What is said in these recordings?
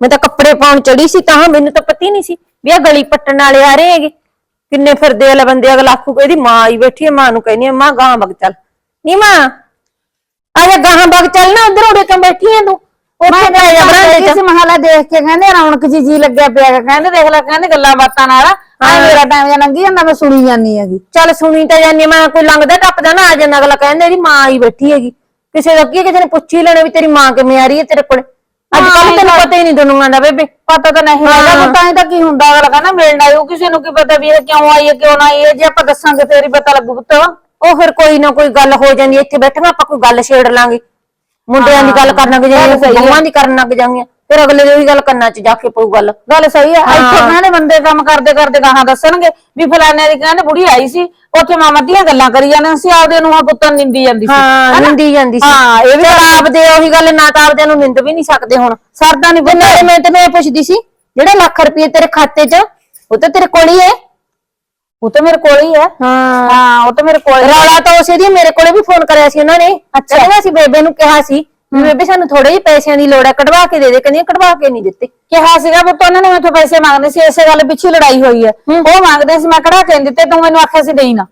ਮੈਂ ਤਾਂ ਕੱਪੜੇ ਪਾਉਣ ਚੜੀ ਸੀ ਤਾਂ ਮੈਨੂੰ ਤਾਂ ਪਤਾ ਹੀ ਨਹੀਂ ਸੀ ਵੀ ਇਹ ਗਲੀ ਪੱਟਣ ਵਾਲੇ ਆ ਰਹੇ ਹੈਗੇ। ਕਿੰਨੇ ਫਿਰਦੇ ਵਾਲੇ ਬੰਦੇ ਅਗਲਾ ਆਖੂ ਇਹਦੀ ਮਾਂ ਆਈ ਬੈਠੀ ਹੈ ਮਾਂ ਨੂੰ ਕਹਿੰਦੀ ਹੈ ਮਾਂ ਗਾਂ ਬਗ ਚੱਲ। ਨੀ ਮਾਂ ਆ ਜਾ ਗਾਂ ਬਗ ਚੱਲ ਨਾ ਉਧਰ ਉੜੇ ਕਿਉਂ ਬੈਠੀ ਹੈ ਤੂੰ? ਉੱਥੇ ਪੈ ਜਾ ਬਰਾਂਡੇ ਚ ਮਹਲਾ ਦੇਖ ਕੇ ਕਹਿੰਦੇ ਰੌਣਕ ਜੀ ਜੀ ਲੱਗਿਆ ਪਿਆ ਹੈਗਾ। ਕਹਿੰਦੇ ਦੇਖ ਲੈ ਕਹਿੰਦੇ ਗੱਲਾਂ ਬਾਤਾਂ ਨਾਲ ਆ ਮੇਰਾ ਟਾਈਮ ਜਾਂ ਲੰਘੀ ਜਾਂਦਾ ਮੈਂ ਸੁਣੀ ਜਾਂਦੀ ਹੈਗੀ। ਚੱਲ ਸੁਣੀ ਤਾਂ ਜਾਂਦੀ ਮੈਂ ਕੋਈ ਲੰਘਦਾ ਟੱਪਦਾ ਨਾ ਆ ਜਾਂਦਾ ਅਗਲਾ ਕਹਿੰਦਾ ਇਹਦੀ ਮਾਂ ਆਈ ਬੈਠੀ ਹੈਗੀ। ਕਿਸੇ ਦਾ ਕੀ ਹੈ, ਕਿਸੇ ਨੇ ਪੁੱਛ ਹੀ ਲੈਣਾ ਵੀ ਤੇਰੀ ਮਾਂ ਕਿਵੇਂ ਆ ਰਹੀ ਹੈ ਤੇਰੇ ਕੋਲ। ਅੱਜ ਕੱਲ ਤੈਨੂੰ ਪਤਾ ਹੀ ਨਹੀਂ ਦੁਨੀਆ ਦਾ ਬੇਬੇ ਪਤਾ ਤਾਂ ਨਹੀਂ ਹੈਗਾ ਪਤਾ ਨਹੀਂ ਤਾਂ ਕੀ ਹੁੰਦਾ ਅਗਲਾ ਕਹਿੰਦਾ ਮਿਲਣ ਆਇਓ ਕਿਸੇ ਨੂੰ ਕੀ ਪਤਾ ਵੀ ਇਹ ਕਿਉਂ ਆਈ ਹੈ ਕਿਉਂ ਨਾ ਆਈ ਹੈ ਜੇ ਆਪਾਂ ਦੱਸਾਂਗੇ ਫੇਰ ਹੀ ਪਤਾ ਲੱਗੂ ਪੁੱਤ। ਉਹ ਫਿਰ ਕੋਈ ਨਾ ਕੋਈ ਗੱਲ ਹੋ ਜਾਂਦੀ ਹੈ, ਇੱਥੇ ਬੈਠਾਂਗੇ ਆਪਾਂ ਕੋਈ ਗੱਲ ਛੇੜ ਲਾਂਗੇ। ਮੁੰਡਿਆਂ ਦੀ ਗੱਲ ਕਰਨ ਲੱਗ ਜਾਂਗੇ ਬਹੂਆਂ ਦੀ ਕਰਨ ਲੱਗ ਜਾਂਗੇ ਫਿਰ ਅਗਲੇ ਦੀ ਉਹੀ ਗੱਲ ਕੰਨਾਂ 'ਚ ਜਾ ਕੇ ਪਊ ਗੱਲ। ਗੱਲ ਸਹੀ ਹੈ। ਇੱਥੇ ਕਹਿੰਦੇ ਬੰਦੇ ਕੰਮ ਕਰਦੇ ਕਰਦੇ ਗਾਹਾਂ ਦੱਸਣਗੇ ਵੀ ਫਲਾਣੇ ਦੀ ਕਹਿੰਦੇ ਬੁੜੀ ਆਈ ਸੀ ਉੱਥੇ ਮਾਮਾ ਦੀਆਂ ਗੱਲਾਂ ਕਰੀ ਜਾਂਦੇ ਸੀ ਆਪਦੇ ਨੂੰ ਪੁੱਤਾਂ ਨੂੰ ਨਿੰਦੀ ਜਾਂਦੀ ਸੀ। ਹਾਂ ਨਿੰਦੀ ਜਾਂਦੀ ਸੀ। ਹਾਂ, ਇਹ ਵੀ ਚੱਲ ਆਪਦੇ ਉਹੀ ਗੱਲ ਨਾ ਤਾਂ ਆਪਦਿਆਂ ਨੂੰ ਨਿੰਦ ਵੀ ਨਹੀਂ ਸਕਦੇ ਹੁਣ। ਸਰਦਾ ਨਹੀਂ ਬੰਦਾ ਮੈਂ ਤੈਨੂੰ ਇਹ ਪੁੱਛਦੀ ਸੀ ਜਿਹੜਾ ਲੱਖ ਰੁਪਏ ਤੇਰੇ ਖਾਤੇ 'ਚ ਉਹ ਤਾਂ ਤੇਰੇ ਕੋਲ ਹੀ ਹੈ ਉਹ ਤਾਂ ਮੇਰੇ ਕੋਲ ਹੀ ਹੈ ਹਾਂ। ਹਾਂ ਉਹ ਤਾਂ ਮੇਰੇ ਕੋਲ ਹੀ ਹੈ। ਰੌਲਾ ਤਾਂ ਉਸੇ ਦੀ ਮੇਰੇ ਕੋਲੇ ਵੀ ਫੋਨ ਕਰਿਆ ਸੀ ਉਹਨਾਂ ਨੇ। ਅੱਛਾ। ਕਹਿੰਦਾ ਸੀ ਬੇਬੇ ਨੂੰ ਕਿਹਾ ਸੀ ਵੀ ਬੇਬੇ ਸਾਨੂੰ ਥੋੜੇ ਜਿਹੇ ਪੈਸਿਆਂ ਦੀ ਲੋੜ ਹੈ ਕਢਵਾ ਕੇ ਦੇ ਦੇ ਕਹਿੰਦੀ ਕਢਵਾ ਕੇ ਨਹੀਂ ਦਿੱਤੇ। ਕਿਹਾ ਸੀਗਾ ਪੁੱਤ ਉਹਨਾਂ ਨੇ ਮੈਥੋਂ ਪੈਸੇ ਮੰਗਦੇ ਸੀ ਇਸੇ ਗੱਲ ਪਿੱਛੇ ਲੜਾਈ ਹੋਈ ਹੈ। ਉਹ ਮੰਗਦੇ ਸੀ ਮੈਂ ਕਢਾ ਕੇ ਨੀ ਦਿੱਤੇ ਤੂੰ ਮੈਨੂੰ ਆਖਿਆ ਸੀ ਦੇਈ ਨਾ।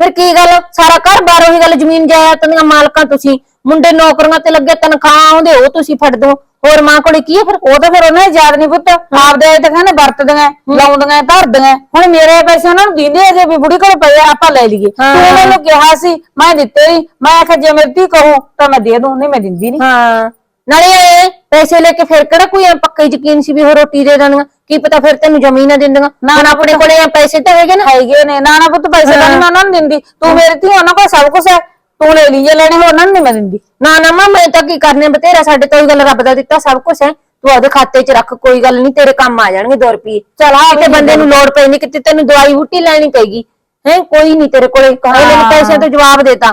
ਫਿਰ ਕੀ ਗੱਲ? ਸਾਰਾ ਘਰ ਬਾਰ ਉਹੀ ਗੱਲ ਜ਼ਮੀਨ ਜਾਇਦਾਦ ਦੀਆਂ ਮਾਲਕਾਂ ਤੁਸੀਂ। ਮੁੰਡੇ ਨੌਕਰੀਆਂ ਤੇ ਲੱਗੇ ਤਨਖਾਹ ਆਉਂਦੇ ਉਹ ਤੁਸੀਂ ਫੜ ਦੋ। ਹੋਰ ਮਾਂ ਕੋਲੇ ਕੀ ਹੈ ਫਿਰ? ਉਹ ਤਾਂ ਫਿਰ ਉਹਨਾਂ ਨੇ ਯਾਦ ਨਹੀਂ ਪੁੱਤ। ਆਪਦੇ ਤਾਂ ਕਹਿੰਦੇ ਵਰਤਦੀਆਂ ਲਾਉਂਦੀਆਂ ਧਰਦੀਆਂ। ਹੁਣ ਮੇਰੇ ਪੈਸੇ ਉਹਨਾਂ ਨੂੰ ਦਿੰਦੇ ਹੈਗੇ ਵੀ ਬੁੜੀ ਕੋਲ ਪਏ ਆ, ਆਪਾਂ ਲੈ ਲਈਏ। ਤੂੰ ਮੈਨੂੰ ਕਿਹਾ ਸੀ ਮੈਂ ਦਿੱਤੇ ਨਹੀਂ ਮੈਂ ਆਖਿਆ ਜੇ ਮੇਰੀ ਧੀ ਕਹੋ ਤਾਂ ਮੈਂ ਦੇ ਦੂੰ ਨਹੀਂ ਮੈਂ ਦਿੰਦੀ ਨਹੀਂ ਹਾਂ। ਨਾਲੇ ਇਹ ਪੈਸੇ ਲੈ ਕੇ ਫਿਰ ਕਿਹੜਾ ਕੋਈ ਐਂ ਪੱਕਾ ਹੀ ਯਕੀਨ ਸੀ ਵੀ ਉਹ ਰੋਟੀ ਦੇ ਦੇਣਗਾ? ਕੀ ਪਤਾ ਫਿਰ ਤੈਨੂੰ ਜ਼ਮੀਨ ਨਾ ਦਿੰਦੀਆਂ। ਹੁਣ ਆਪਣੇ ਕੋਲੇ ਐਂ ਪੈਸੇ ਤਾਂ ਹੈਗੇ ਨਾ। ਹੈਗੇ ਨੇ। ਨਾ ਨਾ ਪੁੱਤ ਪੈਸੇ ਤਾਂ ਨੀ ਮੈਂ ਉਹਨਾਂ ਨੂੰ ਦਿੰਦੀ। ਤੂੰ ਮੇਰੀ ਧੀ ਉਹਨਾਂ ਕੋਲ ਸਭ ਕੁਝ ਹੈ। ਤੂੰ ਲੈ ਲਈ ਜੇ ਲੈਣੇ ਹੋ ਉਹਨਾਂ ਨੂੰ ਨਹੀਂ ਮੈਂ ਦਿੰਦੀ। ਨਾ ਨਾ ਮਾਂ ਮੈਂ ਤਾਂ ਕੀ ਕਰਨੇ ਬਤੇਰਾ ਸਾਡੇ ਤੋਂ ਹੀ ਗੱਲ ਰੱਬ ਦਾ ਦਿੱਤਾ ਸਭ ਕੁਝ ਹੈ। ਤੂੰ ਉਹਦੇ ਖਾਤੇ 'ਚ ਰੱਖ ਕੋਈ ਗੱਲ ਨਹੀਂ ਤੇਰੇ ਕੰਮ ਆ ਜਾਣਗੇ 2 ਰੁਪਏ ਚਲ ਆ ਕਿਤੇ ਬੰਦੇ ਨੂੰ ਲੋੜ ਨਹੀਂ ਕਿਤੇ ਤੈਨੂੰ ਦਵਾਈ ਬੂਟੀ ਲੈਣੀ ਪੈਗੀ ਹੈ ਕੋਈ ਨਹੀਂ ਤੇਰੇ ਕੋਲੇ। ਕਹੇ ਮੈਨੂੰ ਪੈਸੇ ਤੋਂ ਜਵਾਬ ਦੇਤਾ।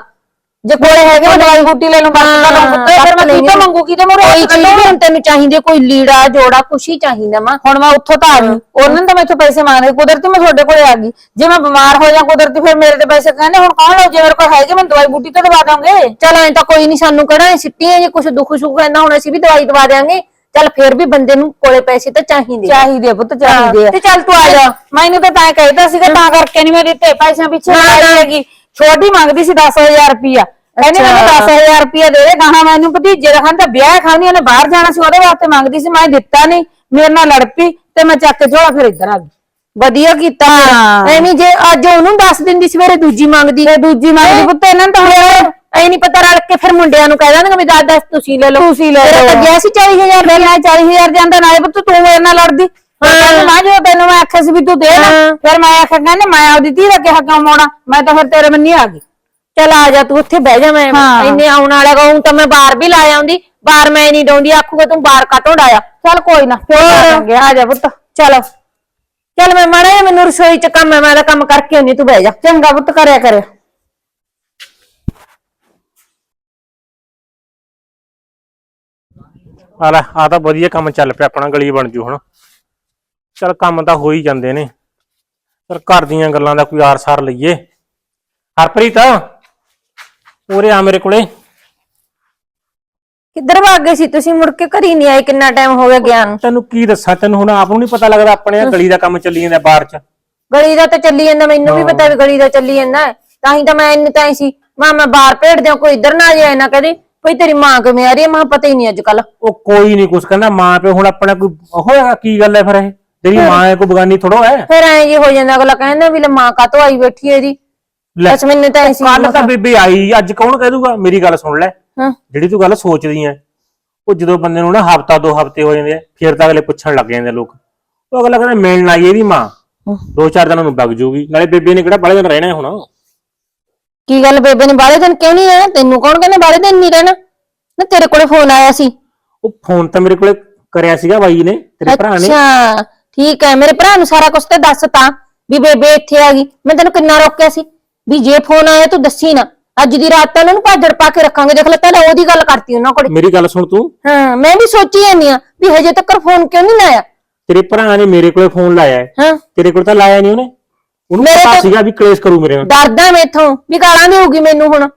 ਜੇ ਕੋਲੇ ਹੈਗੇ ਉਹ ਦਵਾਈ ਬੂਟੀ ਲੈ ਲੂੰ ਬਸ ਤਾਂ ਲਊਂ ਪੁੱਤ ਫਿਰ ਮੈਂ ਕਿੱਥੋਂ ਮੰਗੂ ਕਿਤੇ ਮੋਰੇ ਕੋਈ ਚੀਜ਼ ਵੀ ਹੁਣ ਤੈਨੂੰ ਚਾਹੀਦੀ ਹੈ, ਕੋਈ ਲੀੜਾ ਜੋੜਾ ਕੁਛ ਹੀ ਚਾਹੀਦਾ ਮਾਂ ਹੁਣ ਮੈਂ ਉੱਥੋਂ ਤਾਂ ਆ ਗਈ। ਉਹਨਾਂ ਨੇ ਤਾਂ ਮੈਥੋਂ ਪੈਸੇ ਮੰਗਦੇ ਕੁਦਰਤੀ ਮੈਂ ਤੁਹਾਡੇ ਕੋਲੇ ਆ ਗਈ। ਜੇ ਮੈਂ ਬਿਮਾਰ ਹੋ ਜਾ ਕੁਦਰਤੀ ਫਿਰ ਮੇਰੇ ਤੇ ਪੈਸੇ ਕਹਿੰਦੇ ਹੁਣ ਕੌਣ ਲਓ ਜੇ ਮੇਰੇ ਕੋਲ ਹੈਗੇ ਮੈਂ ਦਵਾਈ ਬੂਟੀ ਤਾਂ ਦਵਾ ਦਾਂਗੇ। ਚਲ ਐ ਤਾਂ ਕੋਈ ਨਹੀਂ ਸਾਨੂੰ ਕਿਹੜਾ ਸਿੱਟੀਆਂ ਜੇ ਕੁਛ ਦੁੱਖ ਸੁੱਖ ਕਹਿੰਦਾ ਹੁਣ ਅਸੀਂ ਵੀ ਦਵਾਈ ਦਵਾ ਦੇਾਂਗੇ ਚੱਲ ਫਿਰ ਵੀ ਬੰਦੇ ਨੂੰ ਕੋਲੇ ਪੈਸੇ ਤਾਂ ਚਾਹੀਦੇ ਆ। ਚਾਹੀਦੇ ਆ ਪੁੱਤ ਚਾਹੀਦੇ ਆ। ਤੇ ਚੱਲ ਤੂੰ ਆ ਜਾ। ਮੈਨੂੰ ਤਾਂ ਤਾਂ ਕਹਿਦਾ ਸੀਗਾ ਤਾਂ ਕਰਕੇ ਨਹੀਂ ਮੈਂ ਦਿੱਤੇ ਪੈਸਿਆਂ ਪਿੱਛੇ ਲੜਾਈ ਹੈਗੀ। ਛੋਟੀ ਮੰਗਦੀ ਸੀ 10000 ਰੁਪਿਆ ਕਹਿੰਦੀ ਮੈਨੂੰ 10000 ਰੁਪਿਆ ਦੇ ਦੇ ਗਾਹਾਂ ਮੈਨੂੰ ਭਤੀਜੇ ਦਾ ਖਾਂ ਤਾਂ ਵਿਆਹ ਖਾਣੀ ਉਹਨੇ ਬਾਹਰ ਜਾਣਾ ਸੀ ਉਹਦੇ ਵਾਸਤੇ ਮੰਗਦੀ ਸੀ ਮੈਂ ਦਿੱਤਾ ਨਹੀਂ ਮੇਰੇ ਨਾਲ ਲੜ ਪਈ ਤੇ ਮੈਂ ਚੱਕ ਕੇ ਝੋਲਾ ਫਿਰ ਇੱਧਰ ਆ ਗਈ। ਵਧੀਆ ਕੀਤਾ। ਐਵੇਂ ਜੇ ਅੱਜ ਉਹਨੂੰ ਦੱਸ ਦਿੰਦੀ ਸਵੇਰੇ ਦੂਜੀ ਮੰਗਦੀ। ਤੇ ਦੂਜੀ ਮੰਗਦੀ ਪੁੱਤ ਇਹਨਾਂ ਨੂੰ ਤਾਂ ਹੁਣ ਐ ਨਹੀਂ ਪਤਾ ਰਲ ਕੇ ਫਿਰ ਮੁੰਡਿਆਂ ਨੂੰ ਕਹਿ ਦਾਂਗੇ ਵੀ ਦੱਸ ਤੁਸੀਂ ਲੈ ਲਓ। ਤੁਸੀਂ ਲੈ ਲਓ। ਗਿਆ ਸੀ 40000 ਮੇਰੇ ਨਾਲ 40000 ਜਾਂਦਾ ਨਾਲੇ ਪੁੱਤ ਤੂੰ ਮੇਰੇ ਨਾਲ ਲੜਦੀ। ਮੈਂ ਜੋ ਤੈਨੂੰ ਮੈਂ ਆਖਿਆ ਸੀ ਵੀ ਤੂੰ ਦੇ ਨਾ ਹਾਂ। ਫਿਰ ਮੈਂ ਆਖਿਆ ਕਹਿੰਦੇ ਮੈਂ ਆਪਦੀ ਧੀ ਦਾ ਕਿਹਾ ਕਿਉਂ ਮੋਣਾ ਮੈਂ ਤਾਂ ਫਿਰ ਤੇਰੇ ਮੰਨੀ ਆ ਗਈ। ਚਲ ਆ ਜਾ ਤੂੰ ਉੱਥੇ ਬਹਿ ਜਾ ਮੈਂ। ਹਾਂ। ਇੰਨੇ ਆਉਣ ਵਾਲਾ ਗਾਉਂ ਤਾਂ ਮੈਂ ਬਾਹਰ ਵੀ ਲਾ ਆਉਂਦੀ। ਬਾਹਰ ਮੈਂ ਨਹੀਂ ਡਾਉਂਦੀ ਆਖੂਗਾ ਤੂੰ ਬਾਹਰ ਕਾਟੋਂ ਡਾਇਆ ਚੱਲ ਕੋਈ ਨਾ ਫਿਰ ਆ ਜਾ ਪੁੱਤ। ਚਲ। ਚਲ ਮੈਂ ਮਾੜਾ ਜਿਹਾ ਮੈਨੂੰ ਰਸੋਈ ਚ ਕੰਮ ਹੈ ਮੈਂ ਤਾਂ ਕੰਮ ਕਰਕੇ ਆਉਣੀ ਤੂੰ ਬਹਿ ਜਾ। ਚੰਗਾ ਪੁੱਤ ਕਰਿਆ ਕਰਿਆ ਆ ਲੈ ਆ ਤਾਂ ਵਧੀਆ ਕੰਮ ਚੱਲ ਪਿਆ ਆਪਣਾ ਗਲੀ ਬਣ ਜੂ ਹੁਣ। ਚਲ ਕੰਮ ਤਾਂ ਹੋ ਹੀ ਜਾਂਦੇ ਨੇ। ਪਰ ਘਰ ਦੀਆਂ ਗੱਲਾਂ ਦਾ ਕੋਈ ਆਰ-ਸਾਰ ਲਈਏ। ਹਰਪ੍ਰੀਤ ਉਰੇ ਆ ਮੇਰੇ ਕੋਲੇ। ਕਿੱਧਰ ਭੱਗ ਗਏ ਸੀ? ਤੁਸੀਂ ਮੁੜ ਕੇ ਘਰੀ ਨਹੀਂ ਆਏ ਕਿੰਨਾ ਟਾਈਮ ਹੋ ਗਿਆ ਗਿਆ ਨੂੰ? ਤੈਨੂੰ ਕੀ ਦੱਸਾਂ ਤੈਨੂੰ ਹੁਣ ਆਪ ਨੂੰ ਨਹੀਂ ਪਤਾ ਲੱਗਦਾ ਆਪਣੇ ਆਹ ਗਲੀ ਦਾ ਕੰਮ ਚੱਲੀ ਜਾਂਦਾ ਬਾਹਰ ਚ। ਗਲੀ ਦਾ ਤਾਂ ਚੱਲੀ ਜਾਂਦਾ ਮੈਨੂੰ ਵੀ ਪਤਾ ਵੀ ਗਲੀ ਦਾ ਚੱਲੀ ਜਾਂਦਾ। ਹੈ। ਤਾਂ ਹੀ ਤਾਂ ਮੈਂ ਇੰਨੇ ਤਾਂ ਹੀ ਸੀ। ਮਾਂ ਮੈਂ ਬਾਹਰ ਭੇੜ ਦਿਆਂ ਕੋਈ ਇੱਧਰ ਨਾ ਜਾਏ ਨਾ ਕਦੇ। ਕੋਈ ਤੇਰੀ ਮਾਂ ਕਿਵੇਂ ਆ ਰਹੀ ਹੈ? ਮਾਂ ਪਤਾ ਹੀ ਨਹੀਂ ਅੱਜ ਕੱਲ ਉਹ ਕੋਈ ਨਹੀਂ ਕੁਛ ਕਹਿੰਦਾ ਮਾਂ ਪਿਓ ਹੁਣ ਆਪਣਾ ਕੋਈ ਹੋਇਆ ਕੀ ਗੱਲ ਹੈ ਫਿਰ ਇਹ? ਤੇਰੀ ਮਾਂ ਹੈ ਕੋਈ ਬਗਾਨੀ ਥੋੜੋ ਹੈ। ਫਿਰ ਐਂ ਜੀ ਹੋ ਜਾਂਦਾ ਅਗਲਾ ਕਹਿੰਦਾ ਵੀ ਲੈ ਮਾਂ ਕਾਤੋਂ ਆਈ ਬੈਠੀ ਹੈ ਇਹਦੀ? ਲੈ ਬਸ ਮੈਨੂੰ ਤਾਂ ਐਸੀ ਕੱਲ ਤਾਂ ਬੇਬੇ ਆਈ ਅੱਜ ਕੌਣ ਕਹਿ ਦੂਗਾ? ਮੇਰੀ ਗੱਲ ਸੁਣ ਲੈ। ਹਾਂ। ਜਿਹੜੀ ਤੂੰ ਗੱਲ ਸੋਚਦੀ ਐ ਉਹ ਜਦੋਂ ਬੰਦੇ ਨੂੰ ਨਾ ਹਫਤਾ ਦੋ ਹਫ਼ਤੇ ਹੋ ਜਾਂਦੇ ਆ ਫਿਰ ਤਾਂ ਅਗਲੇ ਪੁੱਛਣ ਲੱਗ ਜਾਂਦੇ ਆ ਲੋਕ। ਉਹ ਅਗਲਾ ਕਹਿੰਦਾ ਮਿਲਣ ਆਈ ਇਹਦੀ ਮਾਂ। ਦੋ ਚਾਰ ਦਿਨਾਂ ਨੂੰ ਵਗ ਜੂਗੀ। ਨਾਲੇ ਬੇਬੇ ਨੇ ਕਿਹੜਾ ਬੜੇ ਦਿਨ ਰਹਿਣਾ ਹੁਣ? ਕੀ ਗੱਲ ਬੇਬੇ ਨੇ ਬਾਲੇ ਦਿਨ ਕਿਉਂ ਨਹੀਂ ਆਇਆ ਤੈਨੂੰ ਕੌਣ ਕਹਿੰਦਾ ਬਾਲੇ ਦਿਨ ਨਹੀਂ ਰਹਿਣਾ? ਨਾ ਤੇਰੇ ਕੋਲੇ ਫੋਨ ਆਇਆ ਸੀ। ਉਹ ਫੋਨ ਤਾਂ ਮੇਰੇ ਕੋਲੇ ਕਰਿਆ ਸੀਗਾ ਬਾਈ ਨੇ ਤੇਰੇ ਭਰਾ ਨੇ। ਅੱਛਾ। ਠੀਕ ਹੈ ਮੇਰੇ ਭਰਾ ਨੂੰ ਸਾਰਾ ਕੁਝ ਤੇ ਦੱਸਤਾ ਵੀ ਬੇਬੇ ਇੱਥੇ ਆ ਗਈ। ਮੈਂ ਤੈਨੂੰ ਕਿੰਨਾ ਰੋਕਿਆ ਸੀ ਵੀ ਜੇ ਫੋਨ ਆਇਆ ਤੂੰ ਦੱਸੀ ਨਾ। ਅੱਜ ਦੀ ਰਾਤ ਤਾਂ ਉਹਨਾਂ ਨੂੰ ਭਾਜੜ ਪਾ ਕੇ ਰੱਖਾਂਗੇ। ਦੇਖ ਲੈ ਪਹਿਲਾਂ ਉਹਦੀ ਗੱਲ ਕਰਤੀ ਉਹਨਾਂ ਕੋਲੇ। ਮੇਰੀ ਗੱਲ ਸੁਣ ਤੂੰ। ਹਾਂ ਮੈਂ ਵੀ ਸੋਚੀ ਜਾਂਦੀ ਆ ਵੀ ਹਜੇ ਤੱਕ ਫੋਨ ਕਿਉਂ ਨਹੀਂ ਲਾਇਆ? ਤੇਰੇ ਭਰਾ ਨੇ ਮੇਰੇ ਕੋਲੇ ਫੋਨ ਲਾਇਆ ਹੈ। ਹਾਂ। ਤੇਰੇ ਕੋਲ ਤਾਂ ਲਾਇਆ ਨਹੀਂ ਉਹਨੇ। ਉਹਨੂੰ ਮੇਰੇ ਪਤਾ ਤਾਂ- ਸੀਗਾ ਵੀ ਕਲੇਸ਼ ਕਰੂ ਮੇਰੇ ਨਾਲ। ਡਰਦਾ ਮੈਥੋਂ ਵੀ ਗਾਲਾਂ ਦੇਊਗੀ ਮੈਨੂੰ ਹੁਣ।